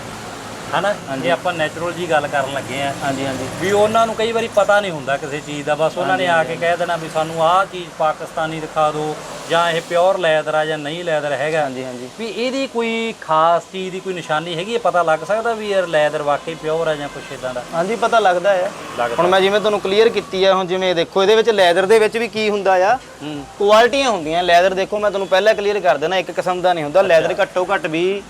ਹਨਾ? ਜੇ ਆਪਾਂ ਨੈਚੁਰਲ ਜੀ ਗੱਲ ਕਰਨ ਲੱਗੇ ਆ। ਹਾਂਜੀ ਹਾਂਜੀ। ਵੀ ਉਹਨਾਂ ਨੂੰ ਕਈ ਵਾਰੀ ਪਤਾ ਨਹੀਂ ਹੁੰਦਾ ਕਿਸੇ ਚੀਜ਼ ਦਾ ਬਸ ਉਹਨਾਂ ਨੇ ਆ ਕੇ ਕਹਿ ਦੇਣਾ ਵੀ ਸਾਨੂੰ ਆਹ ਚੀਜ਼ ਪਾਕਿਸਤਾਨੀ ਦਿਖਾ ਦਿਓ ਜਾਂ ਇਹ ਪਿਓਰ ਲੈਦਰ ਆ ਜਾਂ ਨਹੀਂ ਲੈਦਰ ਹੈਗਾ ਹਾਂਜੀ ਹਾਂਜੀ। ਵੀ ਇਹਦੀ ਕੋਈ ਖਾਸ ਚੀਜ਼ ਦੀ ਕੋਈ ਨਿਸ਼ਾਨੀ ਹੈਗੀ ਹੈ? ਪਤਾ ਲੱਗ ਸਕਦਾ ਵੀ ਇਹ ਲੈਦਰ ਵਾਕਈ ਪਿਓਰ ਆ ਜਾਂ ਕੁਛ ਇਦਾਂ ਦਾ? ਹਾਂਜੀ ਪਤਾ ਲੱਗਦਾ ਹੈ ਲੱਗਦਾ। ਹੁਣ ਮੈਂ ਜਿਵੇਂ ਤੁਹਾਨੂੰ ਕਲੀਅਰ ਕੀਤੀ ਹੈ ਹੁਣ ਜਿਵੇਂ ਇਹ ਦੇਖੋ ਇਹਦੇ ਵਿੱਚ ਲੈਦਰ ਦੇ ਵਿੱਚ ਵੀ ਕੀ ਹੁੰਦਾ ਆ? ਹੂੰ। ਕੁਆਲਿਟੀਆਂ ਹੁੰਦੀਆਂ ਲੈਦਰ ਦੇਖੋ ਮੈਂ ਤੁਹਾਨੂੰ ਪਹਿਲਾਂ ਕਲੀਅਰ ਕਰ ਦੇਣਾ ਇੱਕ ਕਿਸਮ ਦਾ ਨਹੀਂ ਹੁੰਦਾ। ਲੈਦਰ ਘੱਟੋ ਘੱਟ ਵੀ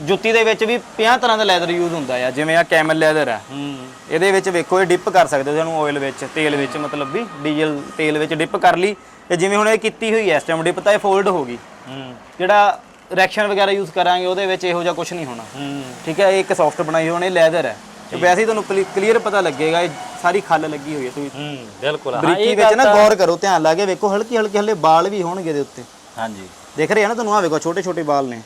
ਜੁੱਤੀ ਦੇ ਵਿੱਚ ਵੀ 50 ਤਰ੍ਹਾਂ ਦਾ ਲੈਦਰ ਯੂਜ਼ ਹੁੰਦਾ ਆ ਜਿਵੇਂ ਆ ਕੈਮਲ ਲੈਦਰ ਆ। ਹੂੰ। ਇਹਦੇ ਵਿੱਚ ਵੇਖੋ ਇਹ ਡਿਪ ਕਰ ਸਕਦੇ ਹੋ ਤੁਹਾਨੂੰ ਆਇਲ ਵਿੱਚ ਤੇਲ ਵਿੱਚ ਮਤਲਬ ਵੀ ਡੀਜ਼ਲ ਤੇਲ ਵਿੱਚ ਡਿਪ ਕਰ ਲਈ। ਤੇ ਜਿਵੇਂ ਹੁਣ ਇਹ ਕੀਤੀ ਹੋਈ ਐ ਇਸ ਟਾਈਮ ਡਿਪ ਤਾਂ ਇਹ ਫੋਲਡ ਹੋ ਗਈ। ਹੂੰ। ਜਿਹੜਾ ਰੈਕਸ਼ਨ ਵਗੈਰਾ ਯੂਜ਼ ਕਰਾਂਗੇ ਉਹਦੇ ਵਿੱਚ ਇਹੋ ਜਿਹਾ ਕੁਝ ਨਹੀਂ ਹੋਣਾ। ਹੂੰ। ਠੀਕ ਹੈ ਇਹ ਇੱਕ ਸੌਫਟ ਬਣਾਈ ਹੋਣੀ ਲੈਦਰ ਹੈ। ਤੇ ਵੈਸੇ ਹੀ ਤੁਹਾਨੂੰ ਕਲੀਅਰ ਪਤਾ ਲੱਗੇਗਾ ਇਹ ਸਾਰੀ ਖੱਲ ਲੱਗੀ ਹੋਈ ਹੈ ਤੁਸੀਂ ਹੂੰ ਬਿਲਕੁਲ। ਹਾਂ ਬਰੀਕੀ ਇਹ ਵਿੱਚ ਨਾ ਗੌਰ ਕਰੋ ਧਿਆਨ ਲਾ ਕੇ ਵੇਖੋ ਹਲਕੀ ਹਲਕੀ ਹਲੇ ਵਾਲ ਵੀ ਹੋਣਗੇ ਦੇ ਉੱਤੇ। ਹਾਂਜੀ। ਦੇਖ ਰਹੇ ਆ ਨਾ ਤੁਹਾਨੂੰ ਆ ਵੇਖੋ ਛੋਟੇ ਛੋਟੇ ਵਾਲ ਨੇ।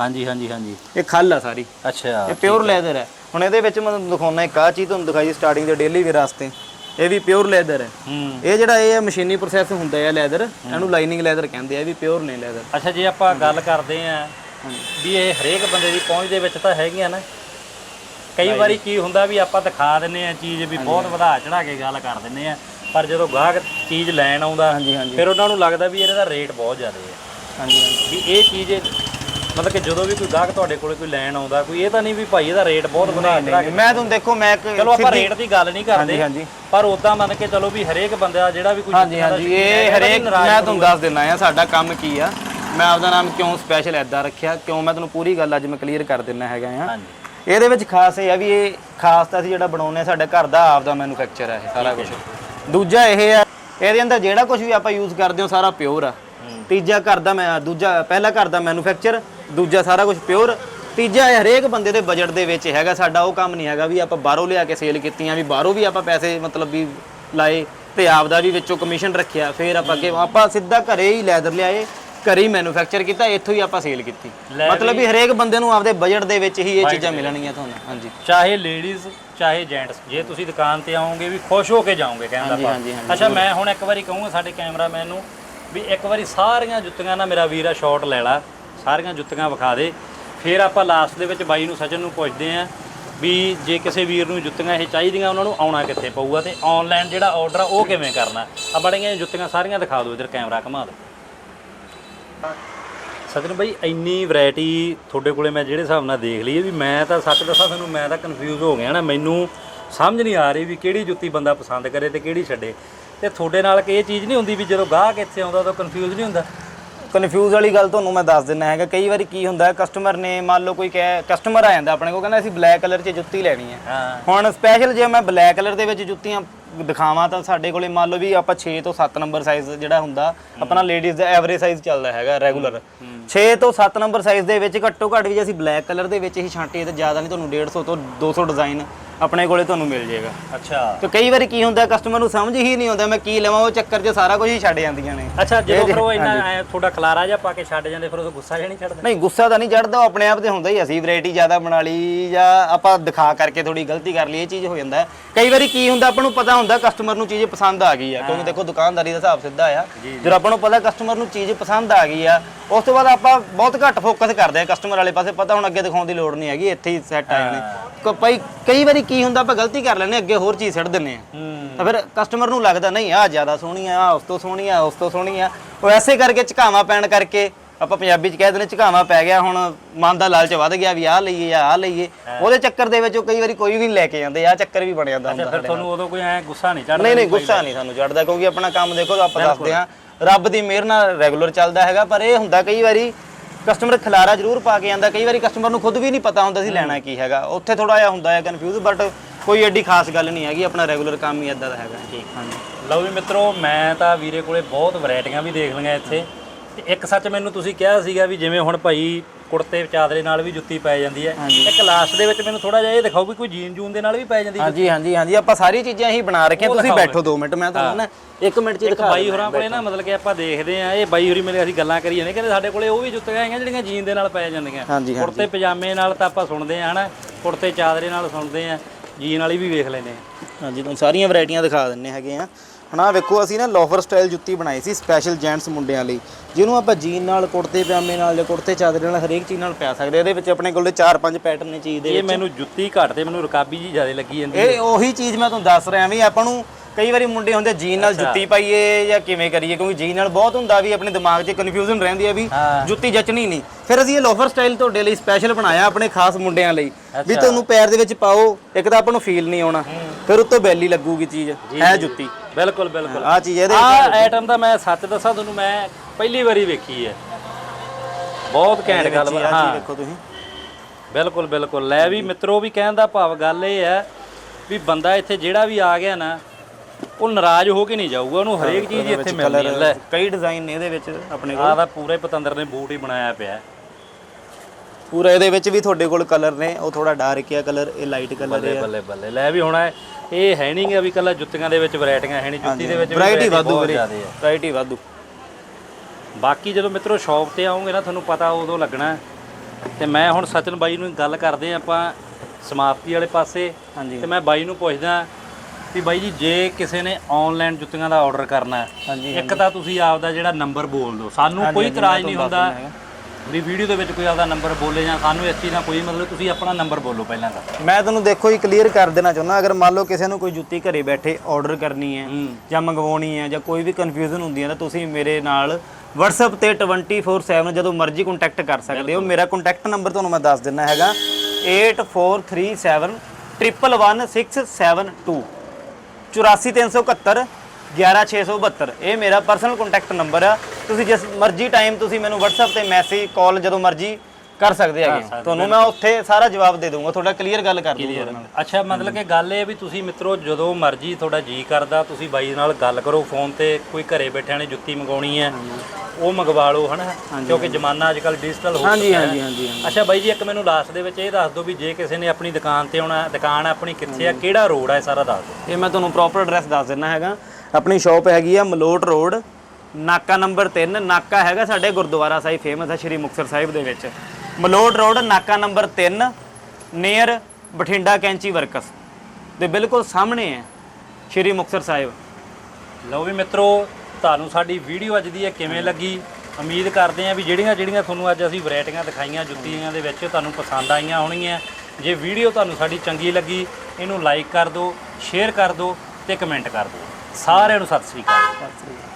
ਹਾਂਜੀ ਹਾਂਜੀ ਹਾਂਜੀ। ਇਹ ਖੱਲ ਆ ਸਾਰੀ। ਅੱਛਾ ਇਹ ਪਿਓਰ ਲੈਦਰ ਹੈ। ਹੁਣ ਇਹਦੇ ਵਿੱਚ ਮੈਂ ਤੁਹਾਨੂੰ ਦਿਖਾਉਣਾ ਇੱਕ ਆ ਚੀਜ਼ ਤੁਹਾਨੂੰ ਦਿਖਾਈ ਸਟਾਰਟਿੰਗ ਦੇ ਡੇਲੀ ਵੇਅਰ ਵਾਸਤੇ। ਇਹ ਵੀ ਪਿਓਰ ਲੈਦਰ ਹੈ। ਇਹ ਜਿਹੜਾ ਇਹ ਹੈ ਮਸ਼ੀਨੀ ਪ੍ਰੋਸੈਸ ਹੁੰਦਾ ਹੈ ਲੈਦਰ ਇਹਨੂੰ ਲਾਈਨਿੰਗ ਲੈਦਰ ਕਹਿੰਦੇ ਆ ਇਹ ਵੀ ਪਿਓਰ ਨਹੀਂ ਲੈਦਰ ਅੱਛਾ ਜੇ ਆਪਾਂ ਗੱਲ ਕਰਦੇ ਆਂ ਵੀ ਇਹ ਹਰੇਕ ਬੰਦੇ ਦੀ ਪਹੁੰਚ ਦੇ ਵਿੱਚ ਤਾਂ ਹੈਗੀਆਂ ਨਾ। ਕਈ ਵਾਰੀ ਕੀ ਹੁੰਦਾ ਵੀ ਆਪਾਂ ਦਿਖਾ ਦਿੰਨੇ ਆ ਚੀਜ਼ ਵੀ ਬਹੁਤ ਵਧਾ ਚੜਾ ਕੇ ਗੱਲ ਕਰ ਦਿੰਨੇ ਆ ਪਰ ਜਦੋਂ ਗਾਹਕ ਚੀਜ਼ ਲੈਣ ਆਉਂਦਾ ਹਾਂਜੀ ਹਾਂਜੀ। ਫਿਰ ਉਹਨਾਂ ਨੂੰ ਲੱਗਦਾ ਵੀ ਇਹਦਾ ਰੇਟ ਬਹੁਤ ਜ਼ਿਆਦਾ ਹੈ। ਹਾਂਜੀ ਹਾਂਜੀ। ਵੀ ਇਹ ਚੀਜ਼ ਮਤਲਬ ਕਿ ਜਦੋਂ ਵੀ ਕੋਈ ਗਾਹਕ ਤੁਹਾਡੇ ਕੋਲੇ ਕੋਈ ਲੈਣ ਆਉਂਦਾ ਕੋਈ ਇਹ ਤਾਂ ਨਹੀਂ ਵੀ ਭਾਈ ਇਹਦਾ ਰੇਟ ਬਹੁਤ ਵਧਾ ਚੜਾ ਕੇ ਮੈਂ ਤੁਹਾਨੂੰ ਦੇਖੋ ਮੈਂ ਇੱਕ ਚਲੋ ਆਪਾਂ ਰੇਟ ਦੀ ਗੱਲ ਨਹੀਂ ਕਰਦੇ ਪਰ ਉਦਾਂ ਮੰਨ ਕੇ ਚਲੋ ਵੀ ਹਰੇਕ ਬੰਦਾ ਜਿਹੜਾ ਵੀ ਕੋਈ ਹਾਂਜੀ ਹਾਂਜੀ ਇਹ ਹਰੇਕ ਮੈਂ ਤੁਹਾਨੂੰ ਦੱਸ ਦਿੰਦਾ ਆ ਸਾਡਾ ਕੰਮ ਕੀ ਆ? ਮੈਂ ਆਪਦਾ ਨਾਮ ਕਿਉਂ ਸਪੈਸ਼ਲ ਐਦਾਂ ਰੱਖਿਆ? ਕਿਉਂ ਮੈਂ ਤੁਹਾਨੂੰ ਪੂਰੀ ਗੱਲ ਅੱਜ ਮੈਂ ਕਲੀਅਰ ਕਰ ਦਿੰਦਾ ਹੈਗਾ ਆ ਹਾਂਜੀ। ਇਹਦੇ ਵਿੱਚ ਖਾਸ ਇਹ ਆ ਵੀ ਇਹ ਖਾਸ ਤਾਂ ਅਸੀਂ ਜਿਹੜਾ ਬਣਾਉਂਦੇ ਆ ਸਾਡੇ ਘਰ ਦਾ ਆਪਦਾ ਮੈਨੂਫੈਕਚਰ ਹੈ ਇਹ ਸਾਰਾ ਕੁਝ ਦੂਜਾ ਇਹ ਆ ਇਹਦੇ ਅੰਦਰ ਜਿਹੜਾ ਕੁਝ ਵੀ ਆਪਾਂ ਯੂਜ਼ ਕਰਦੇ ਹਾਂ ਸਾਰਾ ਪਿਓਰ ਆ। ਤੀਜਾ ਘਰ ਦਾ ਮੈਂ ਦੂਜਾ ਪਹਿਲਾ ਘਰ ਦਾ ਮੈਨੂਫੈਕਚਰ ਦੂਜਾ ਸਾਰਾ ਕੁਝ ਪਿਓਰ ਤੀਜਾ ਹਰੇਕ ਬੰਦੇ ਦੇ ਬਜਟ ਦੇ ਵਿੱਚ ਹੈਗਾ ਸਾਡਾ ਉਹ ਕੰਮ ਨਹੀਂ ਹੈਗਾ ਵੀ ਆਪਾਂ ਬਾਹਰੋਂ ਲਿਆ ਕੇ ਸੇਲ ਕੀਤੀਆਂ ਵੀ ਬਾਹਰੋਂ ਵੀ ਆਪਾਂ ਪੈਸੇ ਮਤਲਬ ਵੀ ਲਾਏ ਤੇ ਆਪਦਾ ਵੀ ਵਿੱਚੋਂ ਕਮਿਸ਼ਨ ਰੱਖਿਆ ਫਿਰ ਆਪਾਂ ਅੱਗੇ ਆਪਾਂ ਸਿੱਧਾ ਘਰੇ ਹੀ ਲੈਦਰ ਲਿਆਏ ਘਰੇ ਹੀ ਮੈਨੂਫੈਕਚਰ ਕੀਤਾ ਇੱਥੋਂ ਹੀ ਆਪਾਂ ਸੇਲ ਕੀਤੀ। ਮਤਲਬ ਵੀ ਹਰੇਕ ਬੰਦੇ ਨੂੰ ਆਪਦੇ ਬਜਟ ਦੇ ਵਿੱਚ ਹੀ ਇਹ ਚੀਜ਼ਾਂ ਮਿਲਣਗੀਆਂ ਤੁਹਾਨੂੰ ਹਾਂਜੀ। ਚਾਹੇ ਲੇਡੀਜ਼ ਚਾਹੇ ਜੈਂਟਸ ਜੇ ਤੁਸੀਂ ਦੁਕਾਨ ਤੇ ਆਓਗੇ ਵੀ ਖੁਸ਼ ਹੋ ਕੇ ਜਾਓਗੇ ਕਹਿੰਦਾ ਅੱਛਾ ਮੈਂ ਹੁਣ ਇੱਕ ਵਾਰੀ ਕਹੂੰਗਾ ਸਾਡੇ ਕੈਮਰਾਮੈਨ ਨੂੰ ਵੀ ਇੱਕ ਵਾਰੀ ਸਾਰੀਆਂ ਜੁੱਤੀਆਂ ਨਾ ਮੇਰਾ ਵੀਰ ਆ ਸ਼ਾਟ ਲੈ ਲਾ। ਸਾਰੀਆਂ ਜੁੱਤੀਆਂ ਵਿਖਾ ਦੇ। ਫਿਰ ਆਪਾਂ ਲਾਸਟ ਦੇ ਵਿੱਚ ਬਾਈ ਨੂੰ, ਸਚਨ ਨੂੰ ਪੁੱਛਦੇ ਆਂ ਵੀ ਜੇ ਕਿਸੇ ਵੀਰ ਨੂੰ ਜੁੱਤੀਆਂ ਇਹ ਚਾਹੀਦੀਆਂ, ਉਹਨਾਂ ਨੂੰ ਆਉਣਾ ਕਿੱਥੇ ਪਊਗਾ ਤੇ ਆਨਲਾਈਨ ਜਿਹੜਾ ਆਰਡਰ ਆ, ਉਹ ਕਿਵੇਂ ਕਰਨਾ? ਆ ਬੜੀਆਂ ਜੁੱਤੀਆਂ ਸਾਰੀਆਂ ਦਿਖਾ ਦਿਓ ਇਧਰ ਕੈਮਰਾ ਘੁਮਾ ਦਿਓ। ਸਤਨ ਬਾਈ, ਇੰਨੀ ਵੈਰਾਈਟੀ ਤੁਹਾਡੇ ਕੋਲੇ ਮੈਂ ਜਿਹੜੇ ਹਿਸਾਬ ਨਾਲ ਦੇਖ ਲਈ ਵੀ ਮੈਂ ਤਾਂ ਸੱਚ ਦੱਸਾਂ ਤੁਹਾਨੂੰ, ਮੈਂ ਤਾਂ ਕਨਫਿਊਜ਼ ਹੋ ਗਿਆ ਨਾ। ਮੈਨੂੰ ਸਮਝ ਨਹੀਂ ਆ ਰਹੀ ਵੀ ਕਿਹੜੀ ਜੁੱਤੀ ਬੰਦਾ ਪਸੰਦ ਕਰੇ ਤੇ ਕਿਹੜੀ ਛੱਡੇ। ਤੇ ਤੁਹਾਡੇ ਨਾਲ ਕਿ ਇਹ ਚੀਜ਼ ਨਹੀਂ ਹੁੰਦੀ ਵੀ ਜਦੋਂ ਗਾਹਕ ਇੱਥੇ ਆਉਂਦਾ ਤਾਂ ਕਨਫਿਊਜ਼ ਨਹੀਂ ਹੁੰਦਾ? ਕਨਫਿਊਜ਼ ਵਾਲੀ ਗੱਲ ਤੁਹਾਨੂੰ ਮੈਂ ਦੱਸ ਦਿੰਦਾ ਹੈਗਾ। ਕਈ ਵਾਰੀ ਕੀ ਹੁੰਦਾ ਕਸਟਮਰ ਨੇ ਮੰਨ ਲਓ ਕੋਈ ਕਹੇ ਕਸਟਮਰ ਆ ਜਾਂਦਾ ਆਪਣੇ ਕੋਲ ਕਹਿੰਦਾ ਅਸੀਂ ਬਲੈਕ ਕਲਰ 'ਚ ਜੁੱਤੀ ਲੈਣੀ ਹੈ। ਹਾਂ। ਹੁਣ ਸਪੈਸ਼ਲ ਜੇ ਮੈਂ ਬਲੈਕ ਕਲਰ ਦੇ ਵਿੱਚ ਜੁੱਤੀਆਂ ਦਿਖਾਵਾਂ ਤਾਂ ਸਾਡੇ ਕੋਲੇ ਮੰਨ ਲਓ ਵੀ ਆਪਾਂ 6 ਤੋਂ 7 ਨੰਬਰ ਸਾਈਜ਼ ਜਿਹੜਾ ਹੁੰਦਾ ਆਪਣਾ ਲੇਡੀਜ਼ ਦਾ ਐਵਰੇਜ ਸਾਈਜ਼ ਚੱਲਦਾ ਹੈਗਾ ਰੈਗੂਲਰ 6 ਤੋਂ 7 ਨੰਬਰ ਸਾਈਜ਼ ਦੇ ਵਿੱਚ ਘੱਟੋ ਘੱਟ ਵੀ ਜੇ ਅਸੀਂ ਬਲੈਕ ਕਲਰ ਦੇ ਵਿੱਚ ਹੀ ਛਾਂਟੀਏ ਤਾਂ ਜ਼ਿਆਦਾ ਨਹੀਂ ਤੁਹਾਨੂੰ 150 ਤੋਂ 200 ਡਿਜ਼ਾਈਨ ਆਪਣੇ ਕੋਲੇ ਤੁਹਾਨੂੰ ਮਿਲ ਜਾਏਗਾ। ਅੱਛਾ। ਤੇ ਕਈ ਵਾਰੀ ਕੀ ਹੁੰਦਾ ਕਸਟਮਰ ਨੂੰ ਸਮਝ ਹੀ ਨਹੀਂ ਆਉਂਦਾ ਮੈਂ ਕੀ ਲਵਾਂ ਉਹ ਚੱਕਰ 'ਚ ਸਾਰਾ ਕੁਝ ਹੀ ਛੱਡ ਜਾਂਦੀਆਂ ਨੇ। ਅੱਛਾ ਜਦੋਂ ਫਿਰ ਉਹ ਇੰਨਾ ਐਂ ਤੁਹਾਡਾ ਖਲਾਰਾ ਜਿਹਾ ਪਾ ਕੇ ਛੱਡ ਜਾਂਦੇ ਫਿਰ ਉਹ ਗੁੱਸਾ ਜਿਹਾ ਨਹੀਂ ਚੜਦਾ ਨਹੀਂ ਗੁੱਸਾ ਤਾਂ ਨਹੀਂ ਚੜਦਾ ਉਹ ਆਪਣੇ ਆਪ ਤੇ ਹੁੰਦਾ ਹੀ ਅਸੀਂ ਵੈਰਾਈਟੀ ਜ਼ਿਆਦਾ ਬਣਾ ਲਈ ਜਾਂ ਆਪਾਂ ਦਿਖਾ ਕਰਕੇ ਥੋੜੀ ਗਲਤੀ ਕਰ ਲਈ ਇਹ ਚੀਜ਼ ਹੋ ਜਾਂਦਾ। ਹੈ ਕਈ ਵਾਰੀ ਕੀ ਹੁੰਦਾ ਆਪਾਂ ਨੂੰ ਪਤਾ ਹੁੰਦਾ ਕਸਟਮਰ ਨੂੰ ਚੀਜ਼ ਪਸੰਦ ਆ ਗਈ ਆ ਕਿਉਂਕਿ ਦੇਖੋ ਦੁਕਾਨਦਾਰੀ ਦਾ ਹਿਸਾਬ ਸਿੱਧਾ ਆ। ਜਦੋਂ ਆਪਾਂ ਨੂੰ ਪਤਾ ਕਸਟਮਰ ਨੂੰ ਚੀਜ਼ ਪਸੰਦ ਆ ਗਈ ਆ ਉਸ ਤੋਂ ਬਾਅਦ ਆਪਾਂ ਬਹੁਤ ਘੱਟ ਫੋਕਸ ਕਰਦੇ ਆ ਕਸਟਮਰ ਵਾਲੇ ਪਾਸੇ ਪਤਾ ਹੁਣ ਅੱਗੇ ਦਿਖਾਉਣ ਦੀ ਲੋੜ ਨਹੀਂ ਹੈਗੀ ਇੱਥੇ ਹੀ ਸੈੱਟ ਆ ਜਾਣੇ। ਕ- ਭਾਈ ਕਈ ਵਾਰੀ ਕੀ ਹੁੰਦਾ ਆਪਾਂ ਗਲਤੀ ਕਰ ਲੈਂਦੇ ਅੱਗੇ ਹੋਰ ਚੀਜ਼ ਛੱਡ ਦਿੰਨੇ ਆ ਤਾਂ ਫਿਰ ਕਸਟਮਰ ਨੂੰ ਲੱਗਦਾ ਨਹੀਂ ਆ ਜ਼ਿਆਦਾ ਸੋਹਣੀ ਆ ਆਹ ਉਸ ਤੋਂ ਸੋਹਣੀ ਆ ਉਸ ਤੋਂ ਸੋਹਣੀ ਆ। ਉਹ ਐਸੇ ਕਰਕੇ ਝਕਾਵਾ ਪੈਣ ਕਰਕੇ ਆਪਾਂ ਪੰਜਾਬੀ ਚ ਕਹਿ ਦਿੰਦੇ ਝਕਾਵਾ ਪੈ ਗਿਆ ਹੁਣ ਮਨ ਦਾ ਲਾਲਚ ਵੱਧ ਗਿਆ ਵੀ ਆਹ ਲਈਏ ਆ ਆਹ ਲਈਏ। ਉਹਦੇ ਚੱਕਰ ਦੇ ਵਿੱਚ ਉਹ ਕਈ ਵਾਰੀ ਕੋਈ ਵੀ ਨਹੀਂ ਲੈ ਕੇ ਜਾਂਦੇ ਆ ਚੱਕਰ ਵੀ ਬਣ ਜਾਂਦਾ ਹੁੰਦਾ ਫਿਰ ਤੁਹਾਨੂੰ ਉਦੋਂ ਕੋਈ ਐ ਗੁੱਸਾ ਨਹੀਂ ਚੜਦਾ ਨਹੀਂ ਨਹੀਂ ਗੁੱਸਾ ਨਹੀਂ ਸਾਨੂੰ ਚੜਦਾ ਕਿਉਂਕਿ ਆਪਣਾ ਕੰਮ ਦੇਖੋ ਆਪਾਂ ਦੱਸਦੇ ਆ ਰੱਬ ਦੀ ਮਿਹਰ ਨਾਲ ਰੈਗੂਲਰ ਚੱਲਦਾ ਹੈਗਾ, ਪਰ ਇਹ ਹੁੰਦਾ ਕਈ ਵਾਰੀ ਕਸਟਮਰ ਖਲਾਰਾ ਜ਼ਰੂਰ ਪਾ ਕੇ ਜਾਂਦਾ ਕਈ ਵਾਰੀ ਕਸਟਮਰ ਨੂੰ ਖੁਦ ਵੀ ਨਹੀਂ ਪਤਾ ਹੁੰਦਾ ਸੀ ਲੈਣਾ ਕੀ ਹੈਗਾ। ਉੱਥੇ ਥੋੜਾ ਜਿਹਾ ਹੁੰਦਾ ਹੈ ਕਨਫਿਊਜ਼ ਬਟ ਕੋਈ ਐਡੀ ਖਾਸ ਗੱਲ ਨਹੀਂ ਹੈਗੀ, ਆਪਣਾ ਰੈਗੂਲਰ ਕੰਮ ਹੀ ਇਦਾਂ ਦਾ ਹੈਗਾ। ਠੀਕ, ਹਾਂਜੀ। ਲਓ ਵੀ ਮਿੱਤਰੋ, ਮੈਂ ਤਾਂ ਵੀਰੇ ਕੋਲੇ ਬਹੁਤ ਵੈਰਾਈਟੀਆਂ ਵੀ ਦੇਖ ਲਈਆਂ ਇੱਥੇ। ਤੇ ਇੱਕ ਸੱਚ ਮੈਨੂੰ ਤੁਸੀਂ ਕਿਹਾ ਸੀਗਾ ਵੀ ਜਿਵੇਂ ਹੁਣ ਭਾਈ ਕੁੜਤੇ ਚਾਦਰੇ ਨਾਲ ਵੀ ਜੁੱਤੀ ਪੈ ਜਾਂਦੀ ਹੈ। ਇੱਕ ਲਾਸਟ ਦੇ ਵਿੱਚ ਮੈਨੂੰ ਥੋੜਾ ਜਿਹਾ ਇਹ ਦਿਖਾਓ ਵੀ ਕੋਈ ਜੀਨ ਜੂਨ ਦੇ ਨਾਲ ਵੀ ਪੈ ਜਾਂਦੀ ਹੈ ਹਾਂਜੀ ਹਾਂਜੀ ਹਾਂਜੀ ਆਪਾਂ ਸਾਰੀ ਚੀਜ਼ਾਂ ਹੀ ਬਣਾ ਰੱਖੀਆਂ ਤੁਸੀਂ ਬੈਠੋ 2 ਮਿੰਟ ਮੈਂ ਤੁਹਾਨੂੰ ਨਾ 1 ਮਿੰਟ ਚ ਦਿਖਾ ਬਾਈ ਹੋਰਾਂ ਕੋਲੇ ਨਾ ਮਤਲਬ ਕਿ ਆਪਾਂ ਦੇਖਦੇ ਆ ਇਹ ਬਾਈ ਹੋਰੀ ਮੇਰੇ ਅਸੀਂ ਗੱਲਾਂ ਕਰੀ ਜਾਂਦੇ ਕਹਿੰਦੇ ਸਾਡੇ ਕੋਲੇ ਉਹ ਵੀ ਜੁੱਤੀਆਂ ਹੈਗੀਆਂ ਜਿਹੜੀਆਂ ਜੀਨ ਦੇ ਨਾਲ ਪੈ ਜਾਂਦੀਆਂ। ਕੁੜਤੇ ਪਜਾਮੇ ਨਾਲ ਤਾਂ ਆਪਾਂ ਸੁਣਦੇ ਆ ਹਨਾ? ਕੁੜਤੇ ਚਾਦਰੇ ਨਾਲ ਸੁਣਦੇ ਆ ਜੀਨ ਵਾਲੀ ਵੀ ਵੇਖ ਆ ਹਾਂਜੀ ਤੁਹਾਨੂੰ ਸਾਰੀਆਂ ਵੈਰਾਈਟੀਆਂ ਦਿਖਾ ਦਿੰਨੇ ਹੈਗੇ ਆ ਹੁਣ ਆਹ ਵੇਖੋ ਅਸੀਂ ਨਾ ਲੋਫਰ ਸਟਾਈਲ ਜੁੱਤੀ ਬਣਾਈ ਸੀ ਸਪੈਸ਼ਲ ਜੈਂਟਸ ਮੁੰਡਿਆਂ ਲਈ ਜਿਹਨੂੰ ਆਪਾਂ ਜੀਨ ਨਾਲ ਕੁੜਤੇ ਪਜਾਮੇ ਨਾਲ ਜਾਂ ਕੁੜਤੇ ਚਾਦਰੇ ਨਾਲ ਹਰੇਕ ਚੀਜ਼ ਨਾਲ ਪਾ ਸਕਦੇ। ਇਹਦੇ ਵਿੱਚ ਆਪਣੇ ਕੋਲ 4-5 ਪੈਟਰਨ ਨੇ ਚੀਜ਼ ਦੇ ਇਹ ਮੈਨੂੰ ਜੁੱਤੀ ਘੱਟ ਤੇ ਮੈਨੂੰ ਰਕਾਬੀ ਜੀ ਜ਼ਿਆਦਾ ਲੱਗੀ ਜਾਂਦੀ ਇਹ ਉਹੀ ਚੀਜ਼ ਮੈਂ ਤੁਹਾਨੂੰ ਦੱਸ ਰਿਹਾ ਵੀ ਆਪਾਂ ਨੂੰ ਕਈ ਵਾਰੀ ਮੁੰਡੇ ਹੁੰਦੇ ਜੀਨ ਨਾਲ ਜੁੱਤੀ ਪਾਈਏ ਜਾਂ ਕਿਵੇਂ ਕਰੀਏ ਕਿਉਂਕਿ ਜੀਨ ਨਾਲ ਬਹੁਤ ਹੁੰਦਾ ਵੀ ਆਪਣੇ ਦਿਮਾਗ 'ਚ ਕਨਫਿਊਜ਼ਨ ਰਹਿੰਦੀ ਹੈ ਵੀ ਹਾਂ। ਜੁੱਤੀ ਜੱਚਣੀ ਨਹੀਂ। ਫਿਰ ਅਸੀਂ ਇਹ ਲੋਫਰ ਸਟਾਈਲ ਤੁਹਾਡੇ ਲਈ ਸਪੈਸ਼ਲ ਬਣਾਇਆ ਆਪਣੇ ਖਾਸ ਮੁੰਡਿਆਂ ਲਈ ਵੀ ਤੁਹਾਨੂੰ ਪੈਰ ਦੇ ਵਿੱਚ ਪਾਓ ਇੱਕ ਤਾਂ ਆਪਾਂ ਨੂੰ ਫੀਲ ਨਹੀਂ ਆਉਣਾ ਫਿਰ ਉੱਤੋਂ ਬੈਲੀ ਲੱਗੂਗੀ ਚੀਜ਼ ਹੈ ਜੁੱਤੀ। ਬਿਲਕੁਲ ਬਿਲਕੁਲ। ਆ ਚੀਜ਼ ਇਹਦੇ ਆਹ ਆਈਟਮ ਦਾ ਮੈਂ ਸੱਚ ਦੱਸਾਂ ਤੁਹਾਨੂੰ ਮੈਂ ਪਹਿਲੀ ਵਾਰੀ ਵੇਖੀ ਹੈ। ਬਹੁਤ ਘੈਂਟ ਗੱਲ ਆ ਚੀਜ਼ ਹਾਂ। ਦੇਖੋ ਤੁਸੀਂ। ਬਿਲਕੁਲ ਬਿਲਕੁਲ। ਲੈ ਵੀ ਮਿੱਤਰੋ ਵੀ ਕਹਿਣ ਦਾ ਭਾਵ ਗੱਲ ਇਹ ਹੈ ਵੀ ਬੰਦਾ ਇੱਥੇ ਜਿਹੜਾ ਵੀ ਆ ਗਿਆ ਨਾ ਉਹ ਨਾਰਾਜ਼ ਹੋ ਕੇ ਨਹੀਂ ਜਾਊਗਾ। ਉਹਨੂੰ ਹਰੇਕ ਚੀਜ਼ ਇੱਥੇ ਮਿਲਦੀ ਹੈ। ਕਈ ਡਿਜ਼ਾਈਨ ਨੇ ਇਹਦੇ ਵਿੱਚ ਆਪਣੇ ਕੋਲ। ਆਹ ਦਾ ਪੂਰੇ ਪਤੰਦਰ ਨੇ ਬੂਟ ਹੀ ਬਣਾਇਆ ਪਿਆ। ਪੂਰਾ ਇਹਦੇ ਵਿੱਚ ਵੀ ਤੁਹਾਡੇ ਕੋਲ ਕਲਰ ਨੇ ਉਹ ਥੋੜਾ ਡਾਰਕ ਆ ਕਲਰ ਇਹ ਲਾਈਟ ਕਲਰ ਬੱਲੇ ਬੱਲੇ ਬੱਲੇ। ਲੈ ਵੀ ਹੁਣ ਇਹ ਹੈ ਨਹੀਂ ਗਾ ਵੀ ਕੱਲਾ ਜੁੱਤੀਆਂ ਦੇ ਵਿੱਚ ਵੈਰਾਈਟੀਆਂ ਹੈ ਨਹੀਂ ਜੁੱਤੀ ਦੇ ਵਿੱਚ ਵੈਰਾਈਟੀ ਵਾਧੂ ਬਹੁਤ ਵੀਰੇ ਜ਼ਿਆਦੇ ਹੈ ਵੈਰਾਈਟੀ ਵਾਧੂ। ਬਾਕੀ ਜਦੋਂ ਮਿੱਤਰੋ ਸ਼ਾਪ ਤੇ ਆਉਂਗੇ ਨਾ ਤੁਹਾਨੂੰ ਪਤਾ ਉਦੋਂ ਲੱਗਣਾ ਤੇ ਮੈਂ ਹੁਣ ਸਚਨ ਬਾਈ ਨੂੰ ਗੱਲ ਕਰਦੇ ਹਾਂ ਆਪਾਂ ਸਮਾਪਤੀ ਵਾਲੇ ਪਾਸੇ। ਹਾਂਜੀ। ਤੇ ਮੈਂ ਬਾਈ ਨੂੰ ਪੁੱਛਦਾ ਵੀ ਬਾਈ ਜੀ ਜੇ ਕਿਸੇ ਨੇ ਆਨਲਾਈਨ ਜੁੱਤੀਆਂ ਦਾ ਆਰਡਰ ਕਰਨਾ ਹੈ ਹਾਂਜੀ ਇੱਕ ਤਾਂ ਤੁਸੀਂ ਆਪਦਾ ਜਿਹੜਾ ਨੰਬਰ ਬੋਲ ਦਿਓ। ਸਾਨੂੰ ਕੋਈ ਇਤਰਾਜ਼ ਨਹੀਂ ਹੁੰਦਾ। ਵੀ ਵੀਡੀਓ ਦੇ ਵਿੱਚ ਕੋਈ ਆਪਦਾ ਨੰਬਰ ਬੋਲੇ ਜਾਂ ਸਾਨੂੰ ਇਸ ਚੀਜ਼ ਨਾਲ ਕੋਈ ਮਤਲਬ ਤੁਸੀਂ ਆਪਣਾ ਨੰਬਰ ਬੋਲੋ ਪਹਿਲਾਂ ਤਾਂ। ਮੈਂ ਤੁਹਾਨੂੰ ਦੇਖੋ ਹੀ ਕਲੀਅਰ ਕਰ ਦੇਣਾ ਚਾਹੁੰਦਾ ਅਗਰ ਮੰਨ ਲਓ ਕਿਸੇ ਨੂੰ ਕੋਈ ਜੁੱਤੀ ਘਰੇ ਬੈਠੇ ਆਰਡਰ ਕਰਨੀ ਹੈ ਜਾਂ ਮੰਗਵਾਉਣੀ ਹੈ ਜਾਂ ਕੋਈ ਵੀ ਕਨਫਿਊਜ਼ਨ ਹੁੰਦੀ ਹੈ ਤਾਂ ਤੁਸੀਂ ਮੇਰੇ ਨਾਲ WhatsApp ਤੇ 24/7 ਜਦੋਂ ਮਰਜ਼ੀ ਕੰਟੈਕਟ ਕਰ ਸਕਦੇ ਹੋ। ਮੇਰਾ ਕੰਟੈਕਟ ਨੰਬਰ ਤੁਹਾਨੂੰ ਮੈਂ ਦੱਸ ਦਿੰਦਾ ਹੈਗਾ 8437 111672 84371 11672 ਇਹ ਮੇਰਾ ਪਰਸਨਲ ਕੰਟੈਕਟ ਨੰਬਰ ਆ। ਤੁਸੀਂ ਜਿਸ ਮਰਜ਼ੀ ਟਾਈਮ ਤੁਸੀਂ ਮੈਨੂੰ WhatsApp ਤੇ ਮੈਸੇਜ ਕਾਲ ਜਦੋਂ ਮਰਜ਼ੀ ਕਰ ਸਕਦੇ ਹੈਗੇ ਤੁਹਾਨੂੰ ਮੈਂ ਉੱਥੇ ਸਾਰਾ ਜਵਾਬ ਦੇ ਦੂੰਗਾ ਤੁਹਾਡਾ ਕਲੀਅਰ ਗੱਲ ਕਰ ਦੂੰਗਾ ਨਾਲ। ਅੱਛਾ ਮਤਲਬ ਕਿ ਗੱਲ ਇਹ ਵੀ ਤੁਸੀਂ ਮਿੱਤਰੋ ਜਦੋਂ ਮਰਜ਼ੀ ਤੁਹਾਡਾ ਜੀ ਕਰਦਾ ਤੁਸੀਂ ਬਾਈ ਨਾਲ ਗੱਲ ਕਰੋ। ਫੋਨ ਤੇ ਕੋਈ ਘਰੇ ਬੈਠਿਆਂ ਨੇ ਜੁੱਤੀ ਮੰਗਾਉਣੀ ਹੈ ਉਹ ਮੰਗਵਾ ਲਓ ਹਨਾ? ਕਿਉਂਕਿ ਜ਼ਮਾਨਾ ਅੱਜ ਕੱਲ ਡਿਜੀਟਲ ਹੋ। ਹਾਂਜੀ। ਹਾਂਜੀ। ਅੱਛਾ ਬਾਈ ਜੀ ਇੱਕ ਮੈਨੂੰ ਲਾਸਟ ਦੇ ਵਿੱਚ ਇਹ ਦੱਸ ਦਿਓ ਵੀ ਜੇ ਕਿਸੇ ਨੇ ਆਪਣੀ ਦੁਕਾਨ ਤੇ ਆਉਣਾ ਦੁਕਾਨ ਆਪਣੀ ਕਿੱਥੇ ਆ ਕਿਹੜਾ ਰੋਡ ਆ ਸਾਰਾ ਦੱਸ ਦਿਓ। ਇਹ ਮੈਂ ਤੁਹਾਨੂੰ ਪ੍ਰੋਪਰ ਐਡਰੈਸ ਦੱਸ ਦਿੰਦਾ ਹੈਗਾ। ਆਪਣੀ ਸ਼ਾਪ ਹੈਗੀ ਆ ਮਲੋਟ ਰੋਡ, ਨਾਕਾ ਨੰਬਰ 3 ਨਾਕਾ ਹੈਗਾ ਸਾਡੇ ਗੁਰਦੁਆਰਾ ਸਾਹਿਬ ਫੇਮਸ ਹੈ ਸ਼੍ਰੀ ਮੁਕਤਸਰ ਸਾਹਿਬ ਦੇ ਵਿੱਚ। ਮਲੋਟ ਰੋਡ, ਨਾਕਾ number 3 near Bathinda Kainchi works. ਦੇ ਬਿਲਕੁਲ ਸਾਹਮਣੇ ਹੈ ਸ਼੍ਰੀ ਮੁਕਤਸਰ ਸਾਹਿਬ। ਲਓ ਵੀ ਮਿੱਤਰੋ, ਤੁਹਾਨੂੰ ਸਾਡੀ ਵੀਡੀਓ ਅੱਜ ਦੀ ਇਹ ਕਿਵੇਂ ਲੱਗੀ? ਉਮੀਦ ਕਰਦੇ ਹਾਂ ਵੀ ਜਿਹੜੀਆਂ ਜਿਹੜੀਆਂ ਤੁਹਾਨੂੰ ਅੱਜ ਅਸੀਂ ਵੈਰਾਈਟੀਆਂ ਦਿਖਾਈਆਂ ਜੁੱਤੀਆਂ ਦੇ ਵਿੱਚ, ਤੁਹਾਨੂੰ ਪਸੰਦ ਆਈਆਂ ਹੋਣਗੀਆਂ। ਜੇ ਵੀਡੀਓ ਤੁਹਾਨੂੰ ਸਾਡੀ ਚੰਗੀ ਲੱਗੀ, ਇਹਨੂੰ ਲਾਈਕ ਕਰ ਦਿਓ ਸ਼ੇਅਰ ਕਰ ਦਿਓ ਤੇ ਕਮੈਂਟ ਕਰ ਦਿਓ। ਸਾਰਿਆਂ ਨੂੰ ਸਤਿ ਸ੍ਰੀ ਅਕਾਲ ਸਤਿ ਸ੍ਰੀ ਅਕਾਲ